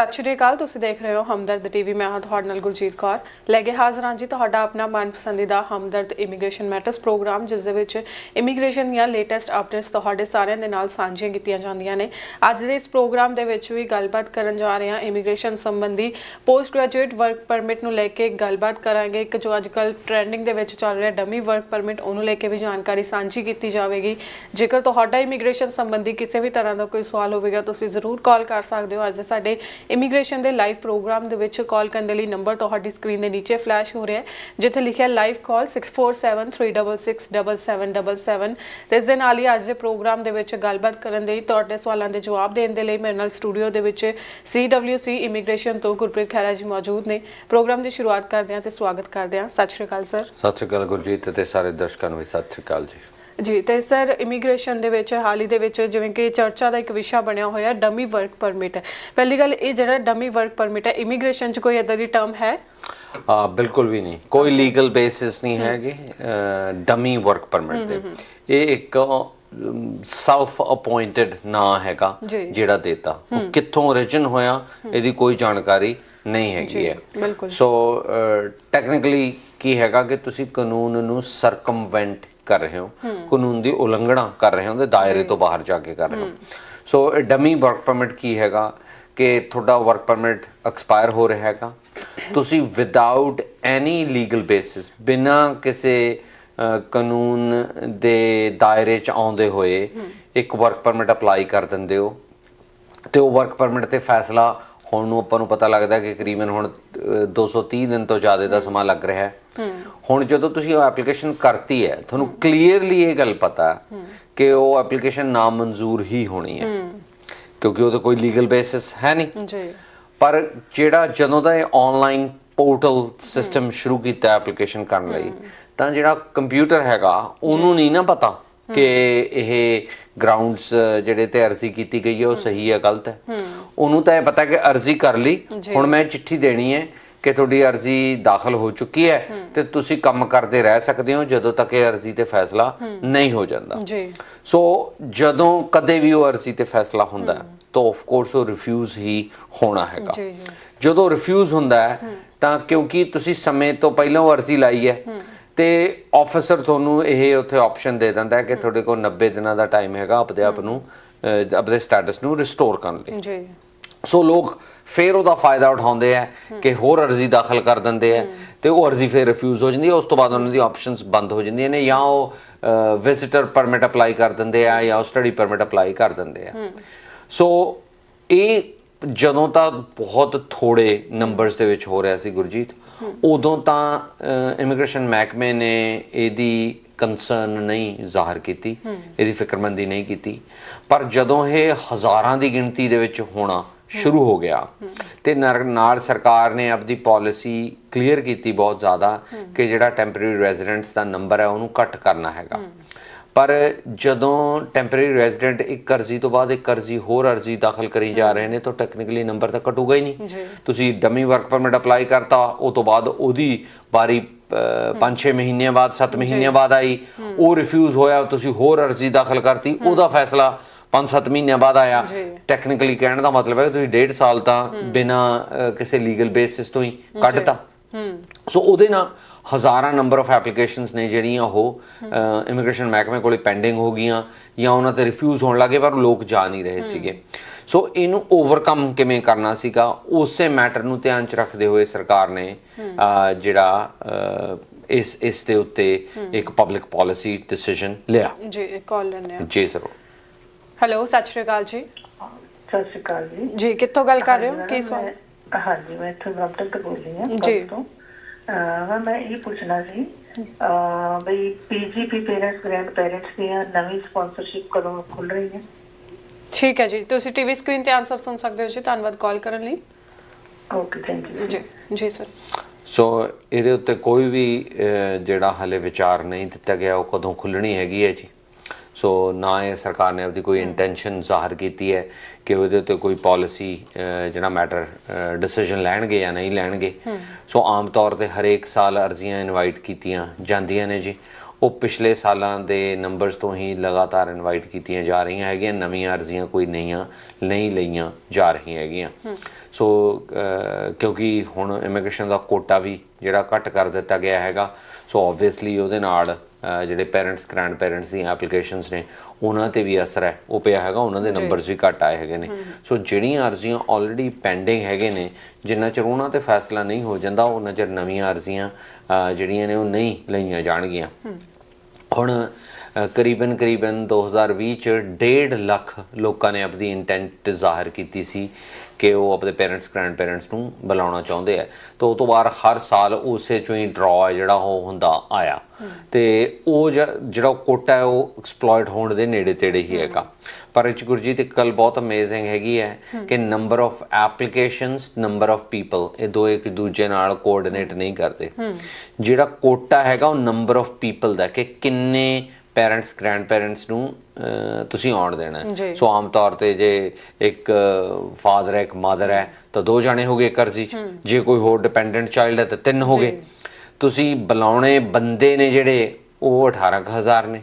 ਸਤਿ ਸ਼੍ਰੀ ਅਕਾਲ, ਤੁਸੀਂ ਦੇਖ ਰਹੇ ਹੋ ਹਮਦਰਦ ਟੀਵੀ ਮੈਂ ਹਾਂ ਤੁਹਾਡੇ ਨਾਲ ਗੁਰਜੀਤ ਕੌਰ। ਲੈ ਕੇ ਹਾਜ਼ਰ ਹਾਂ ਜੀ ਤੁਹਾਡਾ ਆਪਣਾ ਮਨਪਸੰਦੀਦਾ ਹਮਦਰਦ ਇਮੀਗ੍ਰੇਸ਼ਨ ਮੈਟਰਸ ਪ੍ਰੋਗਰਾਮ, ਜਿਸ ਦੇ ਵਿੱਚ ਇਮੀਗ੍ਰੇਸ਼ਨ ਦੀਆਂ ਲੇਟੈਸਟ ਅਪਡੇਟਸ ਤੁਹਾਡੇ ਸਾਰਿਆਂ ਦੇ ਨਾਲ ਸਾਂਝੀਆਂ ਕੀਤੀਆਂ ਜਾਂਦੀਆਂ ਨੇ। ਅੱਜ ਦੇ ਇਸ ਪ੍ਰੋਗਰਾਮ ਦੇ ਵਿੱਚ ਵੀ ਗੱਲਬਾਤ ਕਰਨ ਜਾ ਰਹੇ ਹਾਂ ਇਮੀਗ੍ਰੇਸ਼ਨ ਸੰਬੰਧੀ। ਪੋਸਟ ਗ੍ਰੈਜੂਏਟ ਵਰਕ ਪਰਮਿਟ ਨੂੰ ਲੈ ਕੇ ਗੱਲਬਾਤ ਕਰਾਂਗੇ। ਇੱਕ ਜੋ ਅੱਜਕੱਲ ਟ੍ਰੈਂਡਿੰਗ ਦੇ ਵਿੱਚ ਚੱਲ ਰਿਹਾ ਡਮੀ ਵਰਕ ਪਰਮਿਟ ਉਹਨੂੰ ਲੈ ਕੇ ਵੀ ਜਾਣਕਾਰੀ ਸਾਂਝੀ ਕੀਤੀ ਜਾਵੇਗੀ। ਜੇਕਰ ਤੁਹਾਡਾ ਇਮੀਗ੍ਰੇਸ਼ਨ ਸੰਬੰਧੀ ਕਿਸੇ ਵੀ ਤਰ੍ਹਾਂ ਦਾ ਕੋਈ ਸਵਾਲ ਹੋਵੇਗਾ, ਤੁਸੀਂ ਜ਼ਰੂਰ ਕਾਲ ਕਰ ਸਕਦੇ ਹੋ। ਅੱਜ ਦੇ ਸਾਡੇ ਇਮੀਗ੍ਰੇਸ਼ਨ ਦੇ ਲਾਈਵ ਪ੍ਰੋਗਰਾਮ ਦੇ ਵਿੱਚ ਕਾਲ ਕਰਨ ਦੇ ਲਈ ਨੰਬਰ ਤੁਹਾਡੀ ਸਕਰੀਨ ਦੇ ਨੀਚੇ ਫਲੈਸ਼ ਹੋ ਰਿਹਾ ਹੈ, ਜਿੱਥੇ ਲਿਖਿਆ ਲਾਈਵ ਕਾਲ 6473667777 ਤੇ ਇਸ ਦੇ ਨਾਲ ਹੀ ਅੱਜ ਦੇ ਪ੍ਰੋਗਰਾਮ ਦੇ ਵਿੱਚ ਗੱਲਬਾਤ ਕਰਨ ਦੇ ਲਈ ਤੁਹਾਡੇ ਸਵਾਲਾਂ ਦੇ ਜਵਾਬ ਦੇਣ ਦੇ ਲਈ ਮੇਰੇ ਨਾਲ ਸਟੂਡੀਓ ਦੇ ਵਿੱਚ CWC ਇਮੀਗ੍ਰੇਸ਼ਨ ਤੋਂ ਗੁਰਪ੍ਰੀਤ ਖਹਿਰਾ ਜੀ ਮੌਜੂਦ ਨੇ। ਪ੍ਰੋਗਰਾਮ ਦੀ ਸ਼ੁਰੂਆਤ ਕਰਦੇ ਹਾਂ ਤੇ ਸਵਾਗਤ ਕਰਦੇ ਹਾਂ। ਸਤਿ ਸ਼੍ਰੀ ਅਕਾਲ, ਸਰ। ਸਤਿ ਸ਼੍ਰੀ ਅਕਾਲ ਗੁਰਜੀਤ ਤੇ ਸਾਰੇ ਦਰਸ਼ਕਾਂ ਨੂੰ ਵੀ ਸਤਿ ਸ਼੍ਰੀ ਅਕਾਲ ਜੀ। ਜੀ ਤੇ ਸਰ ਇਮੀਗ੍ਰੇਸ਼ਨ ਦੇ ਵਿੱਚ ਹਾਲ ਹੀ ਦੇ ਵਿੱਚ ਜਿਵੇਂ ਕਿ ਚਰਚਾ ਦਾ ਇੱਕ ਵਿਸ਼ਾ ਬਣਿਆ ਹੋਇਆ ਡਮੀ ਵਰਕ ਪਰਮਿਟ ਪਹਿਲੀ ਗੱਲ ਇਹ ਜਿਹੜਾ ਡਮੀ ਵਰਕ ਪਰਮਿਟ ਹੈ ਇਮੀਗ੍ਰੇਸ਼ਨ 'ਚ ਕੋਈ ਇਦਾਂ ਦੀ ਟਰਮ ਹੈ? ਆ ਬਿਲਕੁਲ ਵੀ ਨਹੀਂ। ਕੋਈ ਲੀਗਲ ਬੇਸਿਸ ਨਹੀਂ ਹੈਗੇ ਡਮੀ ਵਰਕ ਪਰਮਿਟ ਦੇ। ਇਹ ਇੱਕ ਸੈਲਫ ਅਪਾਇੰਟਡ ਨਾਂ ਹੈਗਾ। ਜਿਹੜਾ ਦੇਤਾ। ਉਹ ਕਿੱਥੋਂ origin ਹੋਇਆ ਇਹਦੀ ਕੋਈ ਜਾਣਕਾਰੀ ਨਹੀਂ ਹੈਗੀ ਹੈ। ਸੋ ਟੈਕਨੀਕਲੀ ਕੀ ਹੈਗਾ ਕਿ ਤੁਸੀਂ ਕਾਨੂੰਨ ਨੂੰ ਸਰਕਮਵੈਂਟ ਕਰ ਰਹੇ ਹੋ, ਕਾਨੂੰਨ ਦੀ ਉਲੰਘਣਾ ਕਰ ਰਹੇ ਹੋ ਦੇ ਦਾਇਰੇ ਤੋਂ ਬਾਹਰ ਜਾ ਕੇ ਕਰ ਰਹੇ ਹੋ। ਸੋ ਡਮੀ ਵਰਕ ਪਰਮਿਟ ਕੀ ਹੈਗਾ ਕਿ ਤੁਹਾਡਾ ਵਰਕ ਪਰਮਿਟ ਐਕਸਪਾਇਰ ਹੋ ਰਿਹਾ ਹੈਗਾ? ਤੁਸੀਂ ਵਿਦਆਊਟ ਐਨੀ ਲੀਗਲ ਬੇਸਿਸ ਬਿਨਾਂ ਕਿਸੇ ਕਾਨੂੰਨ ਦੇ ਦਾਇਰੇ ਚ ਆਉਂਦੇ ਹੋਏ ਇੱਕ ਵਰਕ ਪਰਮਿਟ ਅਪਲਾਈ ਕਰ ਦਿੰਦੇ ਹੋ। ਤੇ ਉਹ ਵਰਕ ਪਰਮਿਟ ਤੇ ਫੈਸਲਾ ਹੁਣ ਨੂੰ ਆਪਾਂ ਨੂੰ ਪਤਾ ਲੱਗਦਾ ਕਿ ਕਰੀਬਨ ਹੁਣ 230 ਦਿਨ ਤੋਂ ਜ਼ਿਆਦਾ ਦਾ ਸਮਾਂ ਲੱਗ ਰਿਹਾ ਹੈ। ਹੁਣ ਜਦੋਂ ਤੁਸੀਂ ਉਹ ਐਪਲੀਕੇਸ਼ਨ ਕਰਤੀ ਹੈ ਤੁਹਾਨੂੰ ਕਲੀਅਰਲੀ ਇਹ ਗੱਲ ਪਤਾ ਕਿ ਉਹ ਐਪਲੀਕੇਸ਼ਨ ਨਾਮਨਜ਼ੂਰ ਹੀ ਹੋਣੀ ਹੈ। ਕਿਉਂਕਿ ਉਹਦਾ ਕੋਈ ਲੀਗਲ ਬੇਸਿਸ ਹੈ ਨਹੀਂ। ਜੀ। ਪਰ ਜਿਹੜਾ ਜਦੋਂ ਦਾ ਇਹ ਆਨਲਾਈਨ ਪੋਰਟਲ ਸਿਸਟਮ ਸ਼ੁਰੂ ਕੀਤਾ ਐਪਲੀਕੇਸ਼ਨ ਕਰਨ ਲਈ ਤਾਂ ਜਿਹੜਾ ਕੰਪਿਊਟਰ ਹੈਗਾ ਉਹਨੂੰ ਨਹੀਂ ਨਾ ਪਤਾ। ਕਿ ਇਹ ਗਰਾਊਂਡਸ ਜਿਹੜੇ ਤੇ ਅਰਜ਼ੀ ਕੀਤੀ ਗਈ ਹੈ ਉਹ ਸਹੀ ਹੈ ਗਲਤ ਹੈ। ਉਹਨੂੰ ਤਾਂ ਇਹ ਪਤਾ ਕਿ ਅਰਜ਼ੀ ਕਰ ਲਈ। ਹੁਣ ਮੈਂ ਚਿੱਠੀ ਦੇਣੀ ਹੈ ਕਿ ਤੁਹਾਡੀ ਅਰਜ਼ੀ ਦਾਖਲ ਹੋ ਚੁੱਕੀ ਹੈ ਤੇ ਤੁਸੀਂ ਕੰਮ ਕਰਦੇ ਰਹਿ ਸਕਦੇ ਹੋ ਜਦੋਂ ਤੱਕ ਇਹ ਅਰਜ਼ੀ ਤੇ ਫੈਸਲਾ ਨਹੀਂ ਹੋ ਜਾਂਦਾ। ਜੀ। ਸੋ ਜਦੋਂ ਕਦੇ ਵੀ ਉਹ ਅਰਜ਼ੀ ਤੇ ਫੈਸਲਾ ਹੁੰਦਾ ਤਾਂ ਆਫ ਕੋਰਸ ਉਹ ਰਿਫਿਊਜ਼ ਹੀ ਹੋਣਾ ਹੈਗਾ। ਜੀ ਜੀ। ਜਦੋਂ ਰਿਫਿਊਜ਼ ਹੁੰਦਾ ਹੈ ਤਾਂ ਕਿਉਂਕਿ ਤੁਸੀਂ ਸਮੇਂ ਤੋਂ ਪਹਿਲਾਂ ਉਹ ਅਰਜ਼ੀ ਲਾਈ ਹੈ। ਤੇ ਆਫੀਸਰ ਤੁਹਾਨੂੰ ਇਹ ਉੱਥੇ ਆਪਸ਼ਨ ਦੇ ਦਿੰਦਾ ਹੈ ਕਿ ਤੁਹਾਡੇ ਕੋਲ 90 ਦਿਨਾਂ ਦਾ ਟਾਈਮ ਹੈਗਾ ਆਪਦੇ ਆਪ ਨੂੰ ਆਪਦੇ ਸਟੇਟਸ ਨੂੰ ਰਿਸਟੋਰ ਕਰਨ ਲਈ। ਜੀ। ਸੋ ਲੋਕ ਫੇਰ ਉਹਦਾ ਫਾਇਦਾ ਉਠਾਉਂਦੇ ਆ ਕਿ ਹੋਰ ਅਰਜ਼ੀ ਦਾਖਲ ਕਰ ਦਿੰਦੇ ਆ ਤੇ ਉਹ ਅਰਜ਼ੀ ਫੇਰ ਰਿਫਿਊਜ਼ ਹੋ ਜਾਂਦੀ ਹੈ ਉਸ ਤੋਂ ਬਾਅਦ ਉਹਨਾਂ ਦੀ ਆਪਸ਼ਨਸ ਬੰਦ ਹੋ ਜਾਂਦੀਆਂ ਨੇ ਜਾਂ ਉਹ ਵਿਜ਼ਿਟਰ ਪਰਮਿਟ ਅਪਲਾਈ ਕਰ ਦਿੰਦੇ ਆ ਜਾਂ ਸਟੱਡੀ ਪਰਮਿਟ ਅਪਲਾਈ ਕਰ ਦਿੰਦੇ ਆ। ਸੋ ਇਹ ਜਦੋਂ ਤਾਂ ਬਹੁਤ ਥੋੜੇ ਨੰਬਰਸ ਦੇ ਵਿੱਚ ਹੋ ਰਿਹਾ ਸੀ ਗੁਰਜੀਤ, ਉਦੋਂ ਤਾਂ ਇਮੀਗ੍ਰੇਸ਼ਨ ਮਹਿਕਮੇ ਨੇ ਇਹਦੀ ਕੰਸਰਨ ਨਹੀਂ ਜ਼ਾਹਰ ਕੀਤੀ, ਇਹਦੀ ਫਿਕਰਮੰਦੀ ਨਹੀਂ ਕੀਤੀ। ਪਰ ਜਦੋਂ ਇਹ ਹਜ਼ਾਰਾਂ ਦੀ ਗਿਣਤੀ ਦੇ ਵਿੱਚ ਹੋਣਾ ਸ਼ੁਰੂ ਹੋ ਗਿਆ ਤੇ ਨਰ- ਨਾਲ ਸਰਕਾਰ ਨੇ ਆਪਦੀ ਪਾਲਿਸੀ ਕਲੀਅਰ ਕੀਤੀ ਬਹੁਤ ਜ਼ਿਆਦਾ ਕਿ ਜਿਹੜਾ ਟੈਂਪਰੇਰੀ ਰੈਜ਼ੀਡੈਂਟਸ ਦਾ ਨੰਬਰ ਹੈ ਉਹਨੂੰ ਘੱਟ ਕਰਨਾ ਹੈਗਾ। ਪਰ ਜਦੋਂ ਟੈਂਪਰੇਰੀ ਰੈਜ਼ੀਡੈਂਟ ਇੱਕ ਅਰਜ਼ੀ ਤੋਂ ਬਾਅਦ ਇੱਕ ਅਰਜ਼ੀ ਹੋਰ ਅਰਜ਼ੀ ਦਾਖਲ ਕਰੀ ਜਾ ਰਹੇ ਨੇ ਤਾਂ ਟੈਕਨੀਕਲੀ ਨੰਬਰ ਤਾਂ ਘਟੂਗਾ ਹੀ ਨਹੀਂ। ਤੁਸੀਂ ਡਮੀ ਵਰਕ ਪਰਮਿਟ ਅਪਲਾਈ ਕਰਤਾ ਉਹ ਤੋਂ ਬਾਅਦ ਉਹਦੀ ਵਾਰੀ 5-6 ਮਹੀਨਿਆਂ ਬਾਅਦ 7 ਮਹੀਨਿਆਂ ਬਾਅਦ ਆਈ ਉਹ ਰਿਫਿਊਜ਼ ਹੋਇਆ ਤੁਸੀਂ ਹੋਰ ਅਰਜ਼ੀ ਦਾਖਲ ਕਰਤੀ ਉਹਦਾ ਫੈਸਲਾ 5-7 ਮਹੀਨਿਆਂ ਬਾਅਦ ਆਇਆ। ਟੈਕਨੀਕਲੀ ਕਹਿਣ ਦਾ ਮਤਲਬ ਹੈ ਕਿ ਤੁਸੀਂ ਡੇਢ ਸਾਲ ਤਾਂ ਬਿਨਾ ਕਿਸੇ ਲੀਗਲ ਬੇਸਿਸ ਤੋਂ ਹੀ ਕੱਢਤਾ। ਸੋ ਉਹਦੇ ਨਾਲ ਹਜ਼ਾਰਾਂ ਨੰਬਰ ਆਫ ਐਪਲੀਕੇਸ਼ਨਸ ਨੇ ਜਿਹੜੀਆਂ ਉਹ ਇਮੀਗ੍ਰੇਸ਼ਨ ਮਹਿਕਮੇ ਕੋਲੇ ਪੈਂਡਿੰਗ ਹੋ ਗਈਆਂ ਜਾਂ ਉਹਨਾਂ ਤੇ ਰਿਫਿਊਜ਼ ਹੋਣ ਲੱਗੇ ਪਰ ਲੋਕ ਜਾ ਨਹੀਂ ਰਹੇ ਸੀਗੇ। ਸੋ ਇਹਨੂੰ ਓਵਰਕਮ ਕਿਵੇਂ ਕਰਨਾ ਸੀਗਾ ਉਸੇ ਮੈਟਰ ਨੂੰ ਧਿਆਨ ਚ ਰੱਖਦੇ ਹੋਏ ਸਰਕਾਰ ਨੇ ਜਿਹੜਾ ਇਸ ਇਸ ਦੇ ਉੱਤੇ ਇੱਕ ਪਬਲਿਕ ਪਾਲਿਸੀ ਡਿਸੀਜਨ ਲਿਆ। ਜੀ ਕਾਲ ਲੈਣੇ ਆ ਜੀ ਜ਼ਰੂਰ। ਹੈਲੋ ਸਤਿ ਸ਼੍ਰੀ ਅਕਾਲ ਜੀ। ਸਤਿ ਸ਼੍ਰੀ ਅਕਾਲ ਜੀ। ਜੀ ਕਿੱਥੋਂ ਗੱਲ ਕਰ ਰਹੇ ਹੋ? ਕੀ ਸਵਾਲ? ਹਾਂਜੀ ਮੈਂ ਇੱਥੋਂ ਡਾਕਟਰ ਤੋਂ ਬੋਲ ਰਹੀ ਹਾਂ ਜੀ। ਅਹ ਮੈਂ ਇਹ ਪੁੱਛਣਾ ਸੀ ਅਹ ਬਈ ਪੀਜੀਪੀ ਪੇਰੈਂਟਸ ਗ੍ਰੈਂਡ ਪੇਰੈਂਟਸ ਦੀਆਂ ਨਵੀਂ ਸਪਾਂਸਰਸ਼ਿਪ ਕਦੋਂ ਖੁੱਲ ਰਹੀ ਹੈ ਠੀਕ ਹੈ ਜੀ ਤੁਸੀਂ ਟੀਵੀ ਸਕਰੀਨ ਤੇ ਆਨਸਰ ਸੁਣ ਸਕਦੇ ਹੋ ਜੀ ਧੰਨਵਾਦ ਕਾਲ ਕਰਨ ਲਈ। ਓਕੇ ਥੈਂਕ ਯੂ ਜੀ ਜੀ ਸਰ ਸੋ ਇਹਦੇ ਉੱਤੇ ਕੋਈ ਵੀ ਅਹ, ਜਿਹੜਾ ਹਲੇ ਵਿਚਾਰ ਨਹੀਂ ਦਿੱਤਾ ਗਿਆ ਉਹ ਕਦੋਂ ਖੁੱਲਣੀ ਹੈਗੀ ਹੈ ਜੀ? ਸੋ ਨਾ ਇਹ ਸਰਕਾਰ ਨੇ ਆਪਦੀ ਕੋਈ ਇੰਟੈਂਸ਼ਨ ਜ਼ਾਹਰ ਕੀਤੀ ਹੈ ਕਿ ਉਹਦੇ ਉੱਤੇ ਕੋਈ ਪਾਲਿਸੀ ਜਿਹੜਾ ਮੈਟਰ ਡਿਸੀਜਨ ਲੈਣਗੇ ਜਾਂ ਨਹੀਂ ਲੈਣਗੇ। ਸੋ ਆਮ ਤੌਰ ਤੇ ਹਰੇਕ ਸਾਲ ਅਰਜ਼ੀਆਂ ਇਨਵਾਈਟ ਕੀਤੀਆਂ ਜਾਂਦੀਆਂ ਨੇ ਜੀ। ਉਹ ਪਿਛਲੇ ਸਾਲਾਂ ਦੇ ਨੰਬਰਸ ਤੋਂ ਹੀ ਲਗਾਤਾਰ ਇਨਵਾਈਟ ਕੀਤੀਆਂ ਜਾ ਰਹੀਆਂ ਹੈਗੀਆਂ। ਨਵੀਆਂ ਅਰਜ਼ੀਆਂ ਕੋਈ ਨਈਆਂ ਨਹੀਂ ਲਈਆਂ ਜਾ ਰਹੀਆਂ ਹੈਗੀਆਂ। ਸੋ ਕਿਉਂਕਿ ਹੁਣ ਇਮੀਗ੍ਰੇਸ਼ਨ ਦਾ ਕੋਟਾ ਵੀ ਜਿਹੜਾ ਘੱਟ ਕਰ ਦਿੱਤਾ ਗਿਆ ਹੈਗਾ। ਸੋ ਆਬਵੀਅਸਲੀ ਉਹਦੇ ਨਾਲ ਜਿਹੜੇ ਪੈਰੈਂਟਸ ਗ੍ਰੈਂਡ ਪੈਰੈਂਟਸ ਦੀਆਂ ਐਪਲੀਕੇਸ਼ਨਸ ਨੇ ਉਹਨਾਂ ਤੇ ਵੀ ਅਸਰ ਹੈ। ਉਹ ਪਿਆ ਹੈਗਾ ਉਹਨਾਂ ਦੇ ਨੰਬਰਸ ਵੀ ਘੱਟ ਆਏ ਹੈਗੇ ਨੇ। ਸੋ ਜਿਹੜੀਆਂ ਅਰਜ਼ੀਆਂ ਆਲਰੇਡੀ ਪੈਂਡਿੰਗ ਹੈਗੇ ਨੇ ਜਿੰਨਾ ਚਿਰ ਉਹਨਾਂ ਤੇ ਫੈਸਲਾ ਨਹੀਂ ਹੋ ਜਾਂਦਾ ਉਹਨਾਂ ਚਿਰ ਨਵੀਆਂ ਅਰਜ਼ੀਆਂ ਜਿਹੜੀਆਂ ਨੇ ਉਹ ਨਹੀਂ ਲਈਆਂ ਜਾਣਗੀਆਂ। ਹੁਣ ਕਰੀਬਨ ਕਰੀਬਨ 2020 ਚ 1.5 ਲੱਖ ਲੋਕਾਂ ਨੇ ਆਪਣੀ ਇੰਟੈਂਟ ਜ਼ਾਹਿਰ ਕੀਤੀ ਸੀ ਕਿ ਉਹ ਆਪਣੇ ਪੇਰੈਂਟਸ ਗ੍ਰੈਂਡ ਪੇਰੈਂਟਸ ਨੂੰ ਬੁਲਾਉਣਾ ਚਾਹੁੰਦੇ ਆ। ਤਾਂ ਉਹ ਤੋਂ ਬਾਅਦ ਹਰ ਸਾਲ ਉਸੇ ਚੋਂ ਹੀ ਡਰਾ ਜਿਹੜਾ ਉਹ ਹੁੰਦਾ ਆਇਆ। ਤੇ ਉਹ ਜਿਹੜਾ ਕੋਟਾ ਹੈ ਉਹ ਐਕਸਪਲੋਇਟ ਹੋਣ ਦੇ ਨੇੜੇ ਤੇੜੇ ਹੀ ਹੈਗਾ। ਪਰ ਇਹ 'ਚ ਗੁਰਜੀਤ ਇੱਕ ਗੱਲ ਬਹੁਤ ਅਮੇਜ਼ਿੰਗ ਹੈਗੀ ਹੈ ਕਿ number of applications number of people ਇਹ ਦੋ ਇੱਕ ਦੂਜੇ ਨਾਲ ਕੋਆਰਡੀਨੇਟ ਨਹੀਂ ਕਰਦੇ। ਜਿਹੜਾ ਕੋਟਾ ਹੈਗਾ ਉਹ ਨੰਬਰ ਆਫ ਪੀਪਲ ਦਾ ਕਿ ਕਿੰਨੇ ਪੈਰੈਂਟਸ ਗ੍ਰੈਂਡ ਪੈਰੈਂਟਸ ਨੂੰ ਤੁਸੀਂ ਆਉਣ ਦੇਣਾ। ਸੋ ਆਮ ਤੌਰ ਤੇ ਜੇ ਇੱਕ ਫਾਦਰ ਹੈ ਇੱਕ ਮਦਰ ਹੈ ਤਾਂ ਦੋ ਜਾਣੇ ਹੋ ਗਏ ਇੱਕ ਅਰਜ਼ੀ 'ਚ। ਜੇ ਕੋਈ ਹੋਰ ਡਿਪੈਂਡੈਂਟ ਚਾਈਲਡ ਹੈ ਤਾਂ ਤਿੰਨ ਹੋ ਗਏ ਤੁਸੀਂ ਬੁਲਾਉਣੇ ਬੰਦੇ ਨੇ ਜਿਹੜੇ ਉਹ 18000 ਨੇ।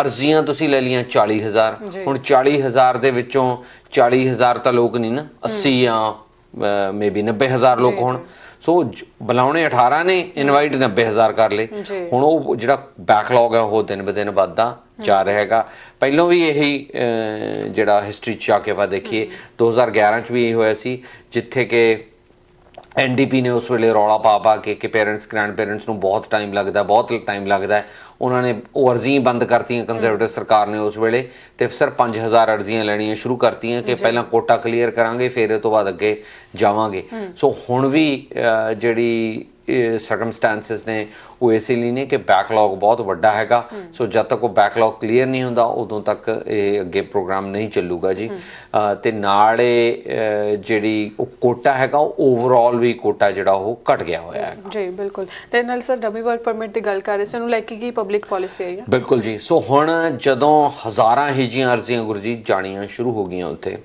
ਅਰਜ਼ੀਆਂ ਤੁਸੀਂ ਲੈ ਲੀਆਂ 40000 ਹੁਣ 40000 ਦੇ ਵਿੱਚੋਂ 40000 ਤਾਂ ਲੋਕ ਨਹੀਂ ਨਾ 80 ਜਾਂ ਮੇਬੀ 90000 ਲੋਕ ਹੋਣ। ਸੋ ਬੁਲਾਉਣੇ 18 ਨੇ ਇਨਵਾਈਟ 90000 ਕਰ ਲਏ। ਹੁਣ ਉਹ ਜਿਹੜਾ ਬੈਕਲੌਗ ਹੈ ਉਹ ਦਿਨ ਬ ਦਿਨ ਵੱਧਦਾ ਜਾ ਰਿਹਾ ਹੈਗਾ। ਪਹਿਲਾਂ ਵੀ ਇਹੀ ਜਿਹੜਾ ਹਿਸਟਰੀ ਚ ਆ ਕੇ ਆਪਾਂ ਦੇਖੀਏ 2011 ਚ ਵੀ ਇਹ ਹੋਇਆ ਸੀ ਜਿੱਥੇ ਕਿ ਐਨਡੀਪੀ ਨੇ ਉਸ ਵੇਲੇ ਰੌਲਾ ਪਾ ਪਾ ਕੇ ਕਿ ਪੇਰੈਂਟਸ ਗ੍ਰੈਂਡ ਪੇਰੈਂਟਸ ਨੂੰ ਬਹੁਤ ਟਾਈਮ ਲੱਗਦਾ ਬਹੁਤ ਟਾਈਮ ਲੱਗਦਾ। ਉਹਨਾਂ ਨੇ ਉਹ ਅਰਜ਼ੀਆਂ ਬੰਦ ਕਰਤੀਆਂ ਕੰਜ਼ਰਵੇਟਿਵ ਸਰਕਾਰ ਨੇ ਉਸ ਵੇਲੇ। ਤੇ ਸਿਰ 5000 ਅਰਜ਼ੀਆਂ ਲੈਣੀਆਂ ਸ਼ੁਰੂ ਕਰਤੀਆਂ ਕਿ ਪਹਿਲਾਂ ਕੋਟਾ ਕਲੀਅਰ ਕਰਾਂਗੇ ਫਿਰ ਇਹ ਤੋਂ ਬਾਅਦ ਅੱਗੇ ਜਾਵਾਂਗੇ। ਸੋ ਹੁਣ ਵੀ ਜਿਹੜੀ ਸਰਕਮਸਟੈਂਸਸ ਨੇ ਉਹ ਇਸੇ ਲਈ ਨੇ ਕਿ ਬੈਕਲੌਗ ਬਹੁਤ ਵੱਡਾ ਹੈਗਾ। ਸੋ ਜਦ ਤੱਕ ਉਹ ਬੈਕਲੌਗ ਕਲੀਅਰ ਨਹੀਂ ਹੁੰਦਾ ਉਦੋਂ ਤੱਕ ਇਹ ਅੱਗੇ ਪ੍ਰੋਗਰਾਮ ਨਹੀਂ ਚੱਲੂਗਾ ਜੀ। ਤੇ ਨਾਲ ਜਿਹੜੀ ਉਹ ਕੋਟਾ ਹੈਗਾ ਉਹ ਓਵਰਆਲ ਵੀ ਕੋਟਾ ਜਿਹੜਾ ਉਹ ਘਟ ਗਿਆ ਹੋਇਆ ਹੈ ਜੀ ਬਿਲਕੁਲ। ਤੇ ਨਾਲ ਸਰ ਡਬਲ ਵਰਕ ਪਰਮਿਟ ਦੀ ਗੱਲ ਕਰ ਰਹੇ ਸੀ ਉਹਨੂੰ ਲੈ ਕੇ ਕੀ ਪਬਲਿਕ ਪਾਲਿਸੀ ਆਈ ਹੈ ਬਿਲਕੁਲ ਜੀ। ਸੋ ਹੁਣ ਜਦੋਂ ਹਜ਼ਾਰਾਂ ਹੀ ਜੀਆਂ ਅਰਜ਼ੀਆਂ ਗੁਰਜੀਤ ਜਾਣੀਆਂ ਸ਼ੁਰੂ ਹੋ ਗਈਆਂ ਉੱਥੇ